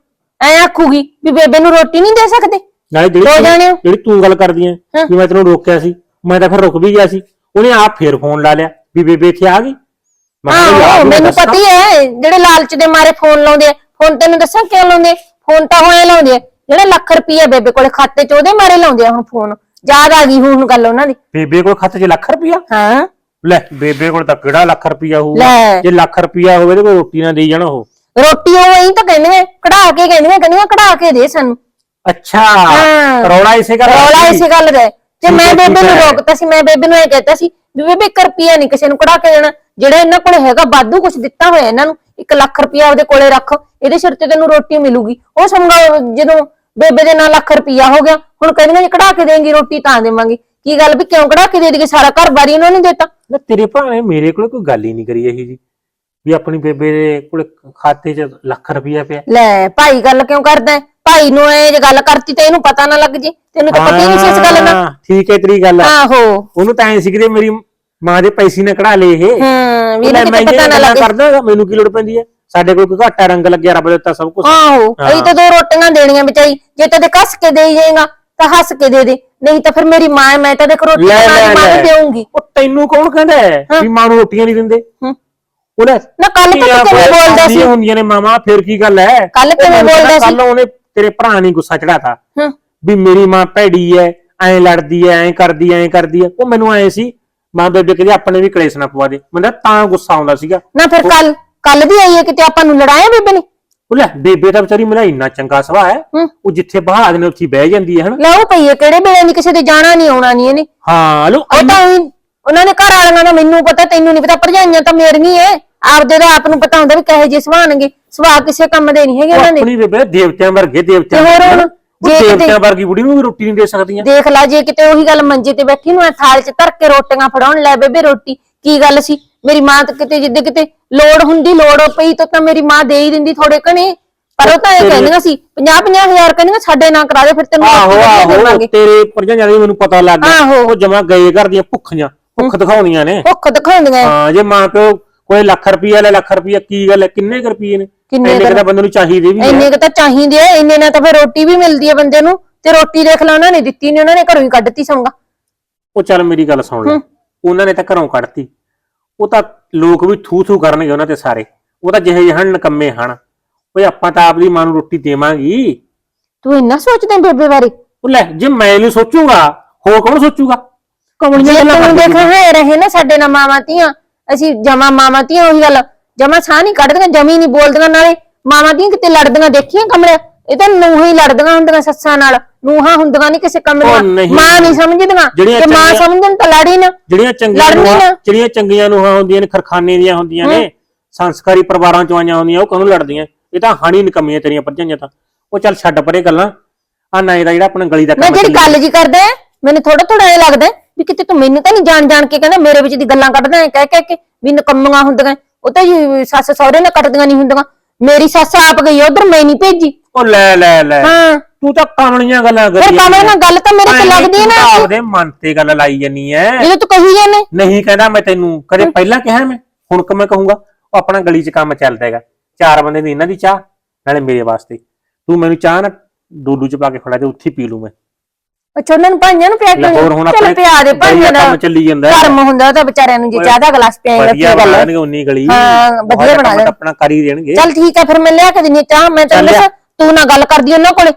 ਐ ਆਖੂਗੀ ਵੀ ਬੇਬੇ ਨੂੰ ਰੋਟੀ ਨਹੀਂ ਦੇ ਸਕਦੇ। ਨਾਲੇ ਜਿਹੜੀ ਦੋ ਤੂੰ- ਜਾਣੇ ਹੋ। ਜਿਹੜੀ ਤੂੰ ਗੱਲ ਕਰਦੀ ਐ ਹਾਂ। ਵੀ ਮੈਂ ਤੈਨੂੰ ਰੋਕਿਆ ਸੀ ਮੈਂ ਤਾਂ ਫਿਰ ਰੁਕ ਵੀ ਗਿਆ ਸੀ। ਉਹਨੇ ਆਪ ਫੇਰ ਫੋਨ ਲਾ ਲਿਆ ਵੀ ਬੇਬੇ ਇੱਥੇ ਆ ਗਈ। ਮੈਂ ਕਿਹਾ ਵੀ ਆ ਆਹੋ ਗਈ, ਮੈਨੂੰ ਦੱਸਾਂ। ਪਤਾ ਹੀ ਹੈ ਜਿਹੜੇ ਲਾਲਚ ਦੇ ਮਾਰੇ ਫੋਨ ਲਾਉਂਦੇ ਆ। ਫੋਨ ਤੈਨੂੰ ਦੱਸਾਂ ਕਿਉਂ ਲਾਉਂਦੇ? ਫੋਨ ਤਾਂ ਹੋਏ ਲਾਉਂਦੇ ਆ। ਜਿਹੜੇ ਲੱਖ ਰੁਪਈਆ ਬੇਬੇ ਕੋਲੇ ਖਾਤੇ ਚ ਉਹਦੇ ਮਾਰੇ ਲਾਉਂਦੇ ਆ ਹੁਣ ਫੋਨ। ਯਾਦ ਆ ਗਈ ਹੁਣ ਗੱਲ ਉਹਨਾਂ ਦੀ। ਬੇਬੇ ਕੋਲ ਖਾਤੇ 'ਚ ਲੱਖ ਰੁਪਇਆ ਹਾਂ। ਲੈ ਬੇਬੇ ਕੋਲ ਤਾਂ ਕਿਹੜਾ ਲੱਖ ਰੁਪਇਆ ਹੋਊਗਾ ਲੈ। ਜੇ ਲੱਖ ਰੁਪਇਆ ਹੋਵੇ ਤੇ ਕੋਈ ਰੋਟੀ ਨਾ ਦੇਈ ਜਾਣਾ ਉਹ। ਰੋਟੀ ਉਹ ਐਂ ਤਾਂ ਕਹਿੰਦੀਆਂ ਕਢਾ ਕੇ ਕਹਿੰਦੀਆਂ ਕਹਿੰਦੀਆਂ ਕਢਾ ਕੇ ਦੇ ਸਾਨੂੰ। ਅੱਛਾ। ਹਾਂ। ਰੌਲਾ ਇਸੇ ਗੱਲ ਦਾ ਰੌਲਾ ਸੀ। ਇਸੇ ਗੱਲ ਦਾ ਹੈ। ਠੀਕ ਮੈਂ ਬੇਬੇ ਨੂੰ। ਰੋਕਤਾ ਸੀ ਮੈਂ ਬੇਬੇ ਨੂੰ ਇਹ ਕਹਿਤਾ ਸੀ ਵੀ ਬੇਬੇ 1 ਰੁਪਿਆ ਨਹੀਂ ਕਿਸੇ ਨੂੰ ਕਢਾ ਕੇ ਦੇਣਾ ਜਿਹੜਾ ਇਹਨਾਂ ਕੋਲੇ ਹੈਗਾ ਬਾਦੂ ਕੁਝ ਦਿੱਤਾ ਹੋਇਆ ਇਹਨਾਂ ਨੂੰ 1 ਲੱਖ ਰੁਪਿਆ ਉਹਦੇ ਕੋਲੇ ਰੱਖ ਇਹਦੇ ਸਿਰ ਤੇ ਤੈਨੂੰ ਰੋਟੀ ਮਿਲੂਗੀ ਉਹ ਸਮਝਾ ਜਦੋਂ ਬੇਬੇ ਦੇ ਨਾਲ ਲੱਖ ਰੁਪਿਆ ਹੋ ਗਿਆ ਹੁਣ ਕਹਿੰਦੀਆਂ ਜੇ ਕਢਾ ਕੇ ਦੇਂਗੀ ਰੋਟੀ ਤਾਂ ਦੇਵਾਂਗੇ ਕੀ ਗੱਲ ਵੀ ਕਿਉਂ ਕਢਾ ਕੇ ਦੇ ਦੇਗੇ ਸਾਰਾ ਘਰ ਬਾਰੀ ਉਹਨਾਂ ਨੇ ਦਿੱਤਾ ਨਾ ਤੇਰੇ ਭਰਾ ਨੇ ਮੇਰੇ ਕੋਲ ਕੋਈ ਗੱਲ ਹੀ ਨਹੀਂ ਕਰੀ ਇਹੀ ਜੀ ਵੀ ਆਪਣੀ ਬੇਬੇ ਦੇ ਕੋਲ ਖਾਤੇ 'ਚ ਲੱਖ ਰੁਪਇਆ ਪਿਆ ਲੈ ਭਾਈ ਗੱਲ ਕਿਉਂ ਕਰਦਾ ਹੈ? ਭਾਈ ਨੂੰ ਇਹ ਜੇ ਗੱਲ ਕਰਤੀ ਤਾਂ ਇਹਨੂੰ ਪਤਾ ਨਾ ਲੱਗ ਜੇ। ਤੈਨੂੰ ਤਾਂ ਪਤਾ ਹੀ ਨਹੀਂ ਸੀ ਇਸ ਗੱਲ ਦਾ। ਹਾਂ, ਠੀਕ ਹੈ ਤੇਰੀ ਗੱਲ। ਆਹੋ। ਉਹਨੂੰ ਤਾਂ ਐ ਸੀ ਕਿ ਮੇਰੀ ਮਾਂ ਦੇ ਪੈਸੇ ਨਾ ਕਢਾ ਲਏ ਇਹ। ਹੂੰ ਵੀ ਇਹਨੂੰ ਕਿਤੇ ਪਤਾ ਨਾ ਲੱਗੇ। ਕਰਦਾ ਮੈਨੂੰ ਕੀ ਲੋੜ ਪੈਂਦੀ ਹੈ? ਸਾਡੇ ਕੋਲ ਕੋਈ ਘਾਟਾ ਰੰਗ ਲੱਗਿਆ ਰੱਬ ਦਿੱਤਾ ਸਭ ਕੁਝ ਆਹੋ ਅਈ ਤਾਂ ਦੋ ਰੋਟੀਆਂ ਦੇਣੀਆਂ ਵਿਚਾਰੀ। ਜੇ ਤਾਂ ਦੇ ਕੱਸ ਕੇ ਦੇਈ ਜਾਏਗਾ ਤਾਂ ਹੱਸ ਕੇ ਦੇ ਦੇ। ਨਹੀਂ ਤਾਂ ਫਿਰ ਮੇਰੀ ਮਾਂ ਹੈ, ਮੈਂ ਤਾਂ ਦੇਖ ਰੋਟੀ ਲੈ ਬਣਾ ਲੈ ਕੇ ਮਾਂ ਨੂੰ ਲੈ। ਦੇਵਾਂਗੀ ਉਹ ਤੈਨੂੰ ਕੌਣ ਕਹਿੰਦਾ ਹੈ ਵੀ ਮਾਂ ਨੂੰ ਰੋਟੀਆਂ ਨਹੀਂ ਦਿੰਦੇ? ਹੂੰ। ਉਹਨੇ ਨਾ ਕੱਲ ਤਾਂ ਤੂੰ ਕਿਵੇਂ ਬੋਲਦਾ ਸੀ? ਹੁੰਦੀਆਂ ਨੇ ਮਾਮਾ ਫਿਰ ਕੀ ਗੱਲ ਹੈ? ਕੱਲ੍ਹ ਕਿਵੇਂ ਬੋਲਦਾ ਸੀ? ਕੱਲ ਉਹਨੇ ਤੇਰੇ ਭਰਾ ਨੇ ਗੁੱਸਾ ਚੜਾਤਾ। ਹੂੰ। ਵੀ ਮੇਰੀ ਮਾਂ ਭੈੜੀ ਐ ਐਂ ਲੜਦੀ ਐ ਐਂ ਕਰਦੀ ਐ ਐਂ ਕਰਦੀ ਐ। ਉਹ ਮੈਨੂੰ ਐ ਸੀ ਮਾਂ ਬੇਬੇ ਕਹਿੰਦੀ ਆਪਣੇ ਵੀ ਕਲੇਸ਼ ਨਾ ਪਵਾ ਦੇ। ਮੈਨੂੰ ਤਾਂ ਗੁੱਸਾ ਆਉਂਦਾ ਸੀਗਾ। ਨਾ ਫਿਰ ਕੱਲ ਕੱਲ ਦੀ ਆਈ ਹੈ ਕਿਤੇ ਆਪਾਂ ਨੂੰ ਲੜਾਇਆ ਬੇਬੇ ਨੇ? ਉਹ ਲੈ ਬੇਬੇ ਤਾਂ ਵਿਚਾਰੀ ਮੇਰਾ ਇੰਨਾ ਚੰਗਾ ਸੁਭਾਅ ਹੈ ਹੂੰ। ਉਹ ਜਿੱਥੇ ਬਹਾ ਨੇ ਉੱਥੇ ਹੀ ਬਹਿ ਜਾਂਦੀ ਹੈ ਹਨਾ? ਲਓ ਪਈ ਹੈ ਕਿਹੜੇ ਵੇਲੇ ਨਹੀਂ ਕਿਸੇ ਦੇ ਜਾਣਾ ਨਹੀਂ ਆਉਣਾ ਨਹੀਂ ਇਹਨੇ। ਹਾਂ ਲੋ ਉਹ ਤਾਂ ਉਹੀ- ਉਹਨਾਂ ਨੇ ਘਰ ਵਾਲਿਆਂ ਦਾ ਮੈਨੂੰ ਪਤਾ ਤੈਨੂੰ ਨਹੀਂ ਪਤਾ ਭਰਜਾਈਆਂ ਤਾਂ ਮੇਰੀਆਂ ਐ। ਆਪਦੇ ਦਾ ਆਪ ਨੂੰ ਪਤਾ ਹੁੰਦਾ ਵੀ ਕਹੇ ਜੇ ਸੁਭਾਣਗੇ ਸੁਭਾਅ ਕਿਸੇ ਕੰਮ ਦੇ ਨਹੀਂ ਹੈਗੇ ਉਹਨਾਂ ਦੇ। ਆਪਣੀ ਬੇਬੇ ਦੇਵਤਿਆਂ ਵਰਗੇ ਦੇਵਤਿਆਂ ਤੇ ਹੋਰ ਹੁਣ। ਉਹ ਜੇ ਕਿਤੇ- ਦੇਵਤਿਆਂ ਵਰਗੀ ਬੁੜੀ ਨੂੰ ਵੀ ਰੋਟੀ ਨਹੀਂ ਦੇ ਸਕਦੀਆਂ। ਦੇਖ ਲਾ ਜੇ ਕਿਤੇ ਉਹੀ ਗੱਲ ਮੰਜੇ ਤੇ ਬੈਠੀ ਨੂੰ ਐ ਥਾਲ 'ਚ ਧਰ ਕੇ ਰੋਟੀਆਂ ਫੜਾਉਣ ਲੈ ਬੇਬੇ ਰੋਟੀ ਕੀ ਗੱਲ ਸੀ? ਮੇਰੀ ਮਾਂ ਤਾਂ ਕਿਤੇ ਜਿੱਦੇ ਕਿਤੇ ਲੋੜ ਹੁੰਦੀ ਲੋੜ ਪਈ ਤਾਂ ਤਾਂ ਮੇਰੀ ਮਾਂ ਦੇ ਹੀ ਦਿੰਦੀ ਥੋੜੇ ਕਣੇ। ਪਰ ਉਹ ਤਾਂ ਇਹ ਕਹਿੰਦੀਆਂ ਸੀ 50 50 ਹਜ਼ਾਰ ਕਹਿੰਦੀਆਂ ਸਾਡੇ ਨਾਂ ਕਰਾ ਦੇ ਫਿਰ ਤੈਨੂੰ ਆਹੋ ਰੋਟੀ ਵਧੀਆ ਆਹੋ ਦੇਵਾਂਗੇ। ਤੇਰੇ ਪਰਜਾਂ ਦੀ ਮੈਨੂੰ ਪਤਾ ਲੱਗ ਗਿਆ। ਆਹੋ। ਉਹ ਜਮਾ ਗਏ ਘਰ ਦੀਆਂ ਭੁੱਖੀਆਂ ਭੁੱਖ ਦਿਖਾਉਣੀਆਂ ਨੇ। ਭੁੱਖ ਦਿਖਾਉਂਦੀਆਂ। ਐ। ਹਾਂ ਜੇ ਮਾਂ ਪਿਓ ਕੋਈ ਲੱਖ ਰੁਪਈਆ ਲੈ ਲੱਖ ਰੁਪਈਆ ਕੀ ਗੱਲ ਹੈ? ਕਿੰਨੇ ਕੁ ਰੁਪਈਏ ਨੇ? ਕਿੰਨੇ ਇੰਨੇ ਕੁ ਤਾਂ ਬੰਦੇ ਨੂੰ ਚਾਹੀਦੇ ਵੀ ਇੰਨੇ ਕੁ ਤਾਂ ਚਾਹੀਦੇ ਐ ਇੰਨੇ ਨਾਲ ਤਾਂ ਫਿਰ ਰੋਟੀ ਵੀ ਮਿਲਦੀ ਐ ਬੰਦੇ ਨੂੰ ਤੇ ਰੋਟੀ ਦੇਖ ਲਾ ਉਹਨਾਂ ਨੇ ਦਿੱਤੀ ਨਹੀਂ ਉਹਨਾਂ ਨੇ ਘਰੋਂ ਹੀ ਕੱਢਤੀ ਸੰਗਾ। ਉਹ ਚੱਲ ਮੇਰੀ ਗੱਲ ਸੁਣ ਲੈ। ਉਹਨਾਂ ਨੇ ਤਾਂ ਘਰੋਂ ਕੱਢਤੀ। ਉਹ ਤਾਂ ਲੋਕ ਵੀ ਥੂ ਥੂ ਕਰਨਗੇ ਉਹਨਾਂ ਤੇ ਸਾਰੇ। ਉਹ ਤਾਂ ਜਿਹੇ ਜਿਹੇ ਹਨ ਨਕੰਮੇ ਹਨ। ਓਏ ਆਪਾਂ ਤਾਂ ਆਪਦੀ ਮਾਂ ਨੂੰ ਰੋਟੀ ਦੇਵਾਂਗੀ। ਤੂੰ ਇੰਨਾ ਸੋਚਦਾ ਬੇਬੇ ਬਾਰੇ? ਉਹ ਲੈ ਜੇ ਮੈਂ ਨਹੀਂ ਸੋਚੂਗਾ ਹੋਰ ਕੌਣ ਸੋਚੂਗਾ? ਕਮਲੀਆਂ ਜੇ ਗੱਲਾਂ ਤੂੰ ਕਰਦੀ ਦੇਖ ਰਹੇ ਨਾ ਸਾਡੇ ਨਾਲ ਮਾਵਾਂ ਧੀਆਂ। ਅਸੀਂ ਜਮਾ ਮਾਵਾਂ ਧੀਆਂ ਉਹੀ ਗੱਲ। ਜਮਾ ਸਾਹ ਨਹੀਂ ਕੱਢਦੀਆਂ ਜਮੀ ਨਹੀਂ ਬੋਲਦੀਆਂ ਨਾਲੇ। ਮਾਵਾਂ ਧੀਆਂ ਕਿਤੇ ਲੜਦੀਆਂ ਦੇਖੀਆਂ ਕਮਰੇ ਇਹ ਤਾਂ ਨੂੰਹਾਂ ਹੀ ਲੜਦੀਆਂ ਹੁੰਦੀਆਂ ਸੱਸਾਂ ਨਾਲ। ਨੂੰਹਾਂ ਹੁੰਦੀਆਂ ਨਹੀਂ ਕਿਸੇ ਕਮਰੇ ਉਹ ਨਹੀਂ। ਮਾਂ ਨਹੀਂ ਸਮਝਦੀਆਂ। ਜਿਹੜੀਆਂ ਤੇ ਮਾਂ ਚੰਗੀਆਂ- ਸਮਝਣ ਤਾਂ ਲੜੀ ਨਾ। ਜਿਹੜੀਆਂ ਚੰਗੀਆਂ ਲੜਨੀ ਨੂੰਹਾਂ ਨਾ। ਜਿਹੜੀਆਂ ਚੰਗੀਆਂ ਨੂੰਹਾਂ ਹੁੰਦੀਆਂ ਨੇ ਖਰਖਾਨੇ ਦੀਆਂ ਹੁੰਦੀਆਂ ਨੇ ਸੰਸਕਾਰੀ ਪਰਿਵਾਰਾਂ ਚੋਂ ਆਈਆਂ ਹੁੰਦੀਆਂ ਉਹ ਕਾਹਨੂੰ ਲੜਦੀਆਂ? ਇਹ ਤਾਂ ਹਾਣੀ ਨਕਮੀਆਂ ਤੇਰੀਆਂ ਭਰਜਾਈਆਂ ਤਾਂ। ਉਹ ਚੱਲ ਛੱਡ ਪਰੇ ਗੱਲਾਂ। ਆ ਨਾ ਇਹਦਾ ਜਿਹੜਾ ਆਪਣਾ ਗਲੀ ਦਾ ਮੈਂ ਕੰਮ ਜਿਹੜੀ ਚੱਲੀ ਗੱਲ ਜੀ ਕਰਦਾ ਹੈ, ਮੈਨੂੰ ਥੋੜਾ ਥੋੜਾ ਇਹ ਲੱਗਦਾ ਹੈ ਵੀ ਕਿਤੇ ਤੂੰ ਮੈਨੂੰ ਤਾਂ ਨਹੀਂ ਜਾਣ ਜਾਣ ਕੇ ਕਹਿੰਦਾ ਮੇਰੇ ਵਿੱਚ ਦੀ ਗੱਲਾਂ ਕੱਢਦਾ ਹੈ ਕਹਿ ਕਹਿ ਕੇ ਵੀ ਨਕੰਮੀਆਂ ਹੁੰਦੀਆਂ ਉਹ ਤਾਂ ਜੀ ਸੱਸ ਸਹੁਰੇ ਨਾਲ ਕੱਟਦੀਆਂ ਨਹੀਂ ਹੁੰਦੀਆਂ। ਮੇਰੀ ਸੱਸ ਆਪ ਗਈ ਉਧਰ ਮੈਂ ਨਹੀਂ ਭੇਜੀ। ਉਹ ਲੈ ਲੈ ਲੈ। ਹਾਂ। ਤੂੰ ਤਾਂ ਕਾਮਲੀਆਂ ਗੱਲਾਂ ਕਰੀ ਫਿਰ ਕਮਲ ਨਾਲ ਗੱਲ ਤਾਂ ਮੇਰੇ ਤੇ ਲੱਗਦੀ ਹੈ ਨਾ ਆਪਦੇ ਮਨ ਤੇ ਗੱਲ ਲਾਈ ਜਾਨੀ ਐ। ਜਦੋਂ ਤੂੰ ਕਹੀ ਜਾਂਦੇ। ਨਹੀਂ ਕਹਿੰਦਾ ਮੈਂ ਤੈਨੂੰ। ਕਦੇ ਪਹਿਲਾਂ ਕਿਹਾ ਮੈਂ? ਹੁਣ ਕਿ ਮੈਂ ਕਹੂੰਗਾ ਉਹ ਆਪਣਾ ਗਲੀ 'ਚ ਕੰਮ ਚੱਲਦਾ ਹੈਗਾ। ਚਾਰ ਬੰਦੇ ਦੀ ਇਹਨਾਂ ਦੀ ਚਾਹ ਨਾਲੇ ਮੇਰੇ ਵਾਸਤੇ। ਤੂੰ ਮੈਨੂੰ ਚਾਹ ਨਾ ਡੋਲੂ 'ਚ ਪਾ ਕੇ ਫੜਾ ਦੇ ਉੱਥੇ ਪੀ ਲੂ ਮੈਂ। ਅੱਛਾ ਉਹਨਾਂ ਨੂੰ ਭਾਈਆਂ ਨੂੰ ਪਿਆ ਲੈ ਹੋਰ ਹੁਣ ਆਪਣੇ ਪਿਆ ਦੇ ਭਾਈਆਂ ਦਾ ਕੰਮ ਚੱਲੀ ਜਾਂਦਾ। ਧਰਮ ਹੁੰਦਾ ਤਾਂ ਵਿਚਾਰਿਆਂ ਨੂੰ ਜੇ ਚਾਹ ਦਾ ਗਲਾਸ ਪਿਆਏਗਾ ਕੀ ਗੱਲ ਹੈ ਉਨੀ ਗਲੀ। ਹਾਂ, ਵਧੀਆ ਬਣਾ ਦੇਣ। ਆਪਣਾ ਕਰ ਹੀ ਦੇਣਗੇ। ਚੱਲ ਠੀਕ ਹੈ ਫਿਰ ਮੈਂ ਲਿਆ ਕੇ ਦਿੰਨੀ ਚਾਹ। ਮੈਂ ਤੈਨੂੰ। ਦੱਸਾਂ ਤੂੰ ਨਾ ਗੱਲ ਕਰਦੀ ਉਹਨਾਂ ਕੋਲੇ।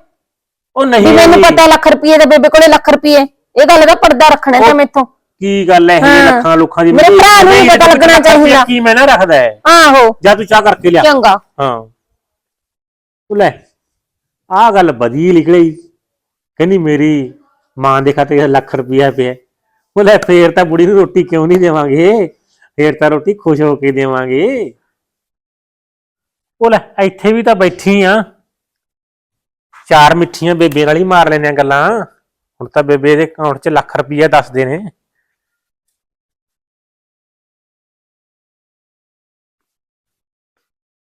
ਉਹ ਨਹੀਂ। ਮੈਨੂੰ ਪਤਾ ਲੱਖ ਰੁਪਏ ਦਾ ਬੇਬੇ ਕੋਲੇ ਲੱਖ ਰੁਪਏ। ਇਹ ਗੱਲ ਦਾ ਪਰਦਾ ਰੱਖਣਾ ਤਾਂ ਮੈਥੋਂ। ਕੀ ਗੱਲ ਹੈ ਇਹ। ਲੱਖਾਂ ਲੋਕਾਂ ਦੀ ਮੇਰੇ ਭਰਾ ਨੂੰ ਪਤਾ ਲੱਗਣਾ ਚਾਹੀਦਾ। ਕੀ ਮੈਂ ਨਾ ਰੱਖਦਾ ਹੈ। ਆਹੋ। ਜਾਂ ਤੂੰ ਚਾਹ ਕਰਕੇ ਲਿਆ। ਚੰਗਾ। ਹਾਂ। ਉਹ ਲੈ। ਆਹ ਗੱਲ ਵਧੀਆ ਨਿਕਲੀ। ਕਹਿੰਦੀ ਮੇਰੀ ਮਾਂ ਦੇ ਖਾਤੇ 'ਚ ਲੱਖ ਰੁਪਇਆ ਪਿਆ ਉਹ ਲੈ ਫੇਰ ਤਾਂ ਬੁੜੀ ਨੂੰ ਰੋਟੀ ਕਿਉਂ ਨਹੀਂ ਦੇਵਾਂਗੇ ਫੇਰ ਤਾਂ ਰੋਟੀ ਖੁਸ਼ ਹੋ ਕੇ ਦੇਵਾਂਗੇ ਉਹ ਲੈ ਇੱਥੇ ਵੀ ਤਾਂ ਬੈਠੀ ਆ ਚਾਰ ਮਿੱਠੀਆਂ ਬੇਬੇ ਨਾਲ ਹੀ ਮਾਰ ਲੈਣੀਆਂ ਗੱਲਾਂ ਹੁਣ ਤਾਂ ਬੇਬੇ ਦੇ ਅਕਾਊਂਟ 'ਚ ਲੱਖ ਰੁਪਇਆ ਦੱਸਦੇ ਨੇ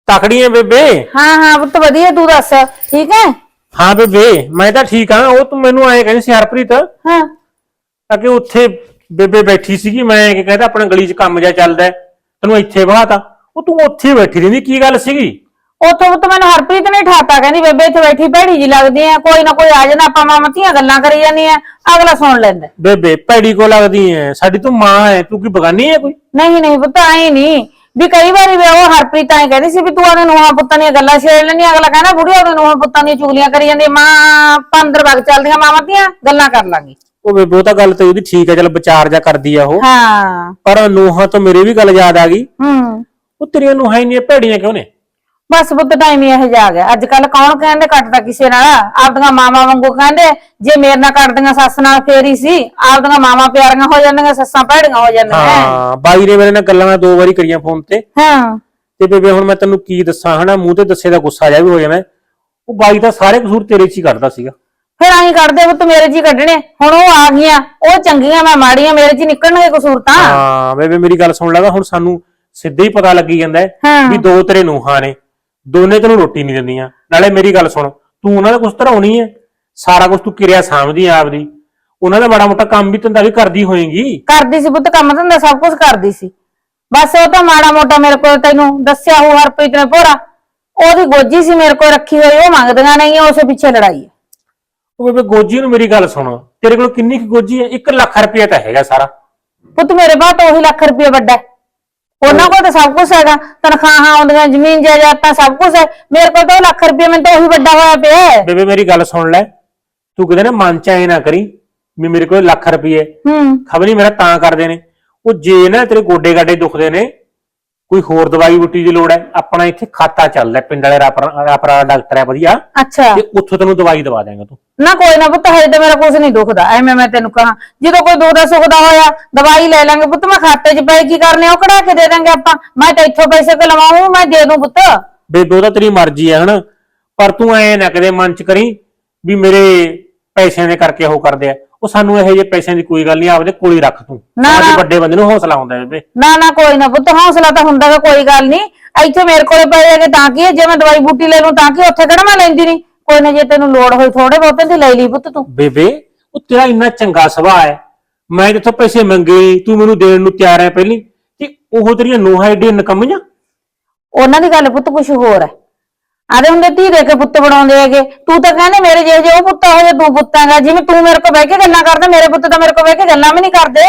ਤਕੜੀਆਂ ਬੇਬੇ ਹਾਂ ਹਾਂ ਪੁੱਤ ਵਧੀਆ ਤੂੰ ਦੱਸ ਠੀਕ ਹੈ ਹਾਂ ਬੇਬੇ ਮੈਂ ਤਾਂ ਠੀਕ ਹਾਂ ਉਹ ਤੂੰ ਮੈਨੂੰ ਐਂ ਕਹਿੰਦੀ ਸੀ ਹਰਪ੍ਰੀਤ। ਹਾਂ। ਆ ਕਿ ਉੱਥੇ ਬੇਬੇ ਬੈਠੀ ਸੀਗੀ ਮੈਂ ਕਿ ਕਹਿੰਦਾ ਆਪਣਾ ਗਲੀ 'ਚ ਕੰਮ ਜਿਹਾ ਚੱਲਦਾ ਹੈ, ਤੈਨੂੰ ਇੱਥੇ ਬਹਾਤਾ। ਉਹ ਤੂੰ ਉੱਥੇ ਬੈਠੀ ਰਹਿੰਦੀ ਕੀ ਗੱਲ ਸੀਗੀ? ਉੱਥੋਂ ਪੁੱਤ ਮੈਨੂੰ ਹਰਪ੍ਰੀਤ ਨੇ ਠਾਤਾ ਕਹਿੰਦੀ ਬੇਬੇ ਇੱਥੇ ਬੈਠੀ ਭੈੜੀ ਜੀ ਲੱਗਦੀ ਆ ਕੋਈ ਨਾ ਕੋਈ ਆ ਜਾਂਦਾ ਆਪਾਂ ਮਾਮਤੀਆਂ ਗੱਲਾਂ ਕਰੀ ਜਾਂਦੀਆਂ ਅਗਲਾ ਸੁਣ ਲੈਂਦਾ। ਬੇਬੇ ਭੈੜੀ ਕੋ ਲੱਗਦੀ ਐ ਸਾਡੀ ਤੂੰ ਮਾਂ ਐ ਤੂੰ ਕੀ ਬਗਾਨੀ ਐ ਕੋਈ? ਨਹੀਂ ਨਹੀਂ ਪੁੱਤ ਐ ਨਹੀਂ ਵੀ ਕਈ ਵਾਰੀ ਵੀ ਉਹ ਹਰਪ੍ਰੀਤ ਐ ਕਹਿੰਦੀ ਸੀ ਵੀ ਤੂੰ ਉਹਦੇ ਨੂੰਹਾਂ ਪੁੱਤਾਂ ਦੀਆਂ ਗੱਲਾਂ ਛੇੜ ਲੈਣੀ ਅਗਲਾ ਕਹਿੰਦਾ ਬੁੜੀ ਉਹਦੇ ਨੂੰਹਾਂ ਪੁੱਤਾਂ ਦੀਆਂ ਚੁਗਲੀਆਂ ਕਰੀ ਜਾਂਦੀ। ਮਾਂ ਪੰਦਰ ਵਗ ਚੱਲਦੀਆਂ ਮਾਵਾਂ ਦੀਆਂ ਗੱਲਾਂ ਕਰ ਲਾਂਗੀ। ਉਹ ਬੇਬੇ ਉਹ ਤਾਂ ਗੱਲ ਤੇ ਉਹਦੀ ਠੀਕ ਐ ਚਲ ਵਿਚਾਰ ਜਾ ਕਰਦੀ ਆ ਉਹ। ਹਾਂ। ਪਰ ਨੂੰਹਾਂ ਤੋਂ ਮੇਰੇ ਵੀ ਗੱਲ ਯਾਦ ਆ ਗਈ। ਹੂੰ। ਉਹ ਤੇਰੀਆਂ ਨੂੰਹਾਂ ਇੰਨੀਆਂ ਭੈੜੀਆਂ ਕਿਉਂ ਨੇ? ਬਸ ਪੁੱਤ ਟਾਈਮ ਹੀ ਇਹ ਜਾ ਗਿਆ। ਅੱਜ ਕੱਲ ਕੌਣ ਕਹਿੰਦੇ ਕੱਟਦਾ ਕਿਸੇ ਨਾਲ? ਆਪਦੀਆਂ ਮਾਵਾਂ ਵਾਂਗੂ ਕਹਿੰਦੇ ਜੇ ਮੇਰੇ ਨਾਲ ਕੱਟਦੀਆਂ ਸੱਸ ਨਾਲ ਫੇਰੀ ਸੀ ਆਪਦੀਆਂ ਮਾਵਾਂ ਪਿਆਰੀਆਂ ਹੋ ਜਾਂਦੀਆਂ ਸੱਸਾਂ ਭੈੜੀਆਂ ਹੋ ਜਾਂਦੀਆਂ। ਹਾਂ ਬਾਈ ਨੇ ਮੇਰੇ ਨਾਲ ਗੱਲਾਂ ਦੋ ਵਾਰੀ ਕਰੀਆਂ ਫੋਨ ਤੇ। ਹਾਂ। ਤੇ ਬੇਬੇ ਹੁਣ ਮੈਂ ਤੈਨੂੰ ਕੀ ਦੱਸਾਂ ਹਨਾ ਮੂੰਹ ਤੇ ਦੱਸੇ ਦਾ ਗੁੱਸਾ ਜਾ ਵੀ ਹੋ ਜਾਣਾ ਉਹ ਬਾਈ ਤਾਂ ਸਾਰੇ ਕਸੂਰ ਤੇਰੇ 'ਚ ਹੀ ਕੱਢਦਾ ਸੀਗਾ। ਫਿਰ ਆਹੀਂ ਕੱਢਦੇ ਪੁੱਤ ਮੇਰੇ ਜੀ ਕੱਢਣੇ। ਹੁਣ ਉਹ ਆ ਗਈਆਂ ਉਹ ਚੰਗੀਆਂ ਮੈਂ ਮਾੜੀਆਂ ਮੇਰੇ ਜੀ ਨਿਕਲਣਗੇ ਕਸੂਰ ਤਾਂ। ਹਾਂ ਬੇਬੇ ਮੇਰੀ ਗੱਲ ਸੁਣ ਲੈਗਾ ਹੁਣ ਸਾਨੂੰ ਸਿੱਧੇ ਹੀ ਪਤਾ ਲੱਗੀ ਜਾਂਦਾ ਹੈ ਹਾਂ। ਵੀ ਦੋ ਤੇਰੇ ਨੂੰਹਾਂ ਨੇ। ਦੋਨੇ ਤੈਨੂੰ ਰੋਟੀ ਨਹੀਂ ਦਿੰਦੀਆਂ। ਨਾਲੇ ਮੇਰੀ ਗੱਲ ਸੁਣ ਤੂੰ ਉਹਨਾਂ ਦਾ ਕੁਝ ਧਰਾਉਣੀ ਹੈ ਸਾਰਾ ਕੁਝ ਤੂੰ ਕਿਰਿਆ ਸਾਂਭਦੀ ਆ ਆਪਦੀ। ਉਹਨਾਂ ਦਾ ਮਾੜਾ ਮੋਟਾ ਕੰਮ ਵੀ ਧੰਦਾ ਵੀ ਕਰਦੀ ਹੋਏਗੀ। ਕਰਦੀ ਸੀ ਪੁੱਤ ਕੰਮ ਧੰਦਾ ਸਭ ਕੁਝ ਕਰਦੀ ਸੀ। ਬਸ ਉਹ ਤਾਂ ਮਾੜਾ ਮੋਟਾ ਮੇਰੇ ਕੋਲ ਤੈਨੂੰ ਦੱਸਿਆ ਉਹ ਹਰਪ੍ਰੀਤ ਨੇ ਭੋਰਾ। ਉਹਦੀ ਗੋਜੀ ਸੀ ਮੇਰੇ ਕੋਲ ਰੱਖੀ ਹੋਈ ਉਹ ਮੰਗਦੀਆਂ ਨਹੀਂ ਉਸੇ ਪਿੱਛੇ ਲੜਾਈ ਹੈ ਉਹ ਬੇਬੇ ਗੋਜੀ ਨੂੰ ਮੇਰੀ ਗੱਲ ਸੁਣ। ਤੇਰੇ ਕੋਲ ਕਿੰਨੀ ਕੁ ਗੋਜੀ ਹੈ 1 ਲੱਖ ਰੁਪਇਆ ਤਾਂ ਹੈਗਾ ਸਾਰਾ। ਪੁੱਤ ਮੇਰੇ ਬਾਤ ਉਹੀ ਲੱਖ ਰੁਪਏ ਵੱਡਾ ਹੈ। ਉਹਨਾਂ ਕੋਲ ਤਾਂ ਸਭ ਕੁਝ ਹੈਗਾ। ਤਨਖਾਹਾਂ ਆਉਂਦੀਆਂ ਜ਼ਮੀਨ ਜਾਇਦਾਦਾਂ ਸਭ ਕੁਝ ਹੈ। ਮੇਰੇ ਕੋਲ ਤਾਂ ਉਹ ਲੱਖ ਰੁਪਏ ਮੈਨੂੰ ਤਾਂ ਉਹੀ ਵੱਡਾ ਹੋਇਆ ਪਿਆ ਹੈ। ਬੇਬੇ ਮੇਰੀ ਗੱਲ ਸੁਣ ਲੈ। ਤੂੰ ਕਿਤੇ ਨਾ ਮਨ ਚ ਐ ਨਾ ਕਰੀ ਵੀ ਮੇਰੇ ਕੋਲ ਲੱਖ ਰੁਪਏ ਹੂੰ। ਖਬਰ ਨਹੀਂ ਮੇਰਾ ਤਾਂ ਕਰਦੇ ਨੇ। ਉਹ ਜੇ ਨਾ ਤੇਰੇ ਗੋਡੇ ਗਾਡੇ ਦੁਖਦੇ ਨੇ ਕੋਈ ਹੋਰ ਦਵਾਈ ਬੂਟੀ ਦੀ ਲੋੜ ਹੈ? ਆਪਣਾ ਇੱਥੇ ਖਾਤਾ ਚੱਲਦਾ ਹੈ, ਪਿੰਡ ਵਾਲੇ ਰਾਪਰ ਰਾਪਰਾ ਡਾਕਟਰ ਹੈ ਵਧੀਆ। ਅੱਛਾ। ਤੇ ਉੱਥੋਂ ਤੈਨੂੰ ਦਵਾਈ ਦਵਾ ਦੇਗਾ ਤੂੰ। ਨਾ ਕੋਈ ਨਾ ਪੁੱਤ ਹਜੇ ਤਾਂ ਮੇਰਾ ਕੁਝ ਨਹੀਂ ਦੁਖਦਾ। ਐਵੇਂ ਮੈਂ ਤੈਨੂੰ ਕਹਾਂ ਜਦੋਂ ਕੋਈ ਦੁਖਦਾ ਸੁਖਦਾ ਹੋਇਆ ਦਵਾਈ ਲੈ ਲਾਂਗੇ ਪੁੱਤ ਮੈਂ ਖਾਤੇ 'ਚ ਪਏ ਕੀ ਕਰਨੇ ਆ, ਉਹ ਕਢਾ ਕੇ ਦੇ ਦਾਂਗੇ ਆਪਾਂ। ਮੈਂ ਤਾਂ ਇੱਥੋਂ ਪੈਸੇ ਕਿ ਲਵਾਉਂ ਮੈਂ ਦੇ ਦੂੰ ਪੁੱਤ। ਬੇਬੇ ਉਹ ਤਾਂ ਤੇਰੀ ਮਰਜ਼ੀ ਹੈ ਹਨਾ? ਪਰ ਤੂੰ ਐ ਨਾ ਕਦੇ ਮਨ ਚ ਕਰੀ ਵੀ ਮੇਰੇ ਪੈਸਿਆਂ ਦੇ ਕਰਕੇ ਉਹ ਕਰਦੇ ਆ। ਉਹ ਸਾਨੂੰ ਇਹੋ ਜਿਹੇ ਪੈਸਿਆਂ ਦੀ ਕੋਈ ਗੱਲ ਨਹੀਂ ਆਪਦੇ ਕੋਲ ਹੀ ਰੱਖ ਤੂੰ। ਨਾ, ਨਾ। ਵੱਡੇ ਬੰਦੇ ਨੂੰ ਹੌਸਲਾ ਹੁੰਦਾ ਬੇਬੇ ਨਾ ਨਾ ਕੋਈ ਨਾ ਪੁੱਤ ਹੌਸਲਾ ਤਾਂ ਹੁੰਦਾ ਗਾ ਕੋਈ ਗੱਲ ਨਹੀਂ। ਇੱਥੇ ਮੇਰੇ ਕੋਲੇ ਪਏ ਹੈਗੇ ਤਾਂ ਕੀ ਹੈ, ਜੇ ਮੈਂ ਦਵਾਈ ਬੂਟੀ ਲੈ ਲੂੰ ਤਾਂ ਕੀ ਉੱਥੇ ਕਿਹੜਾ ਮੈਂ ਲੈਂਦੀ ਨਹੀਂ ਕੋਈ ਨਾ ਜੇ ਤੈਨੂੰ ਲੋੜ ਹੋਈ ਥੋੜੇ ਬਹੁਤੇ ਦੀ ਲੈ ਲਈ ਪੁੱਤ ਤੂੰ। ਬੇਬੇ ਉਹ ਤੇਰਾ ਇੰਨਾ ਚੰਗਾ ਸੁਭਾਅ ਹੈ ਮੈਂ ਜਿੱਥੋਂ ਪੈਸੇ ਮੰਗੇ ਨੀ, ਤੂੰ ਮੈਨੂੰ ਦੇਣ ਨੂੰ ਤਿਆਰ ਹੈ ਪਹਿਲੀ। ਤੇ ਉਹ ਤੇਰੀਆਂ ਨੂੰਹਾਂ ਏਡੀਆਂ ਨਕਮੀਆਂ। ਉਹਨਾਂ ਦੀ ਗੱਲ ਪੁੱਤ ਕੁਝ ਹੋਰ ਹੈ ਆਦੇ ਹੁੰਦੇ ਧੀ ਦੇ ਕੇ ਪੁੱਤ ਬਣਾਉਂਦੇ ਹੈਗੇ। ਤੂੰ ਤਾਂ ਕਹਿੰਦੇ ਮੇਰੇ ਜਿਹੇ ਜਿਹੇ ਉਹ ਪੁੱਤ ਹੋ ਤੂੰ ਪੁੱਤਾਂਗਾ ਜਿਵੇਂ ਤੂੰ ਮੇਰੇ ਕੋਲ ਬਹਿ ਕੇ ਗੱਲਾਂ ਕਰਦਾ ਮੇਰੇ ਪੁੱਤ ਤਾਂ ਮੇਰੇ ਕੋਲ ਬਹਿ ਕੇ ਗੱਲਾਂ ਵੀ ਨਹੀਂ ਕਰਦੇ।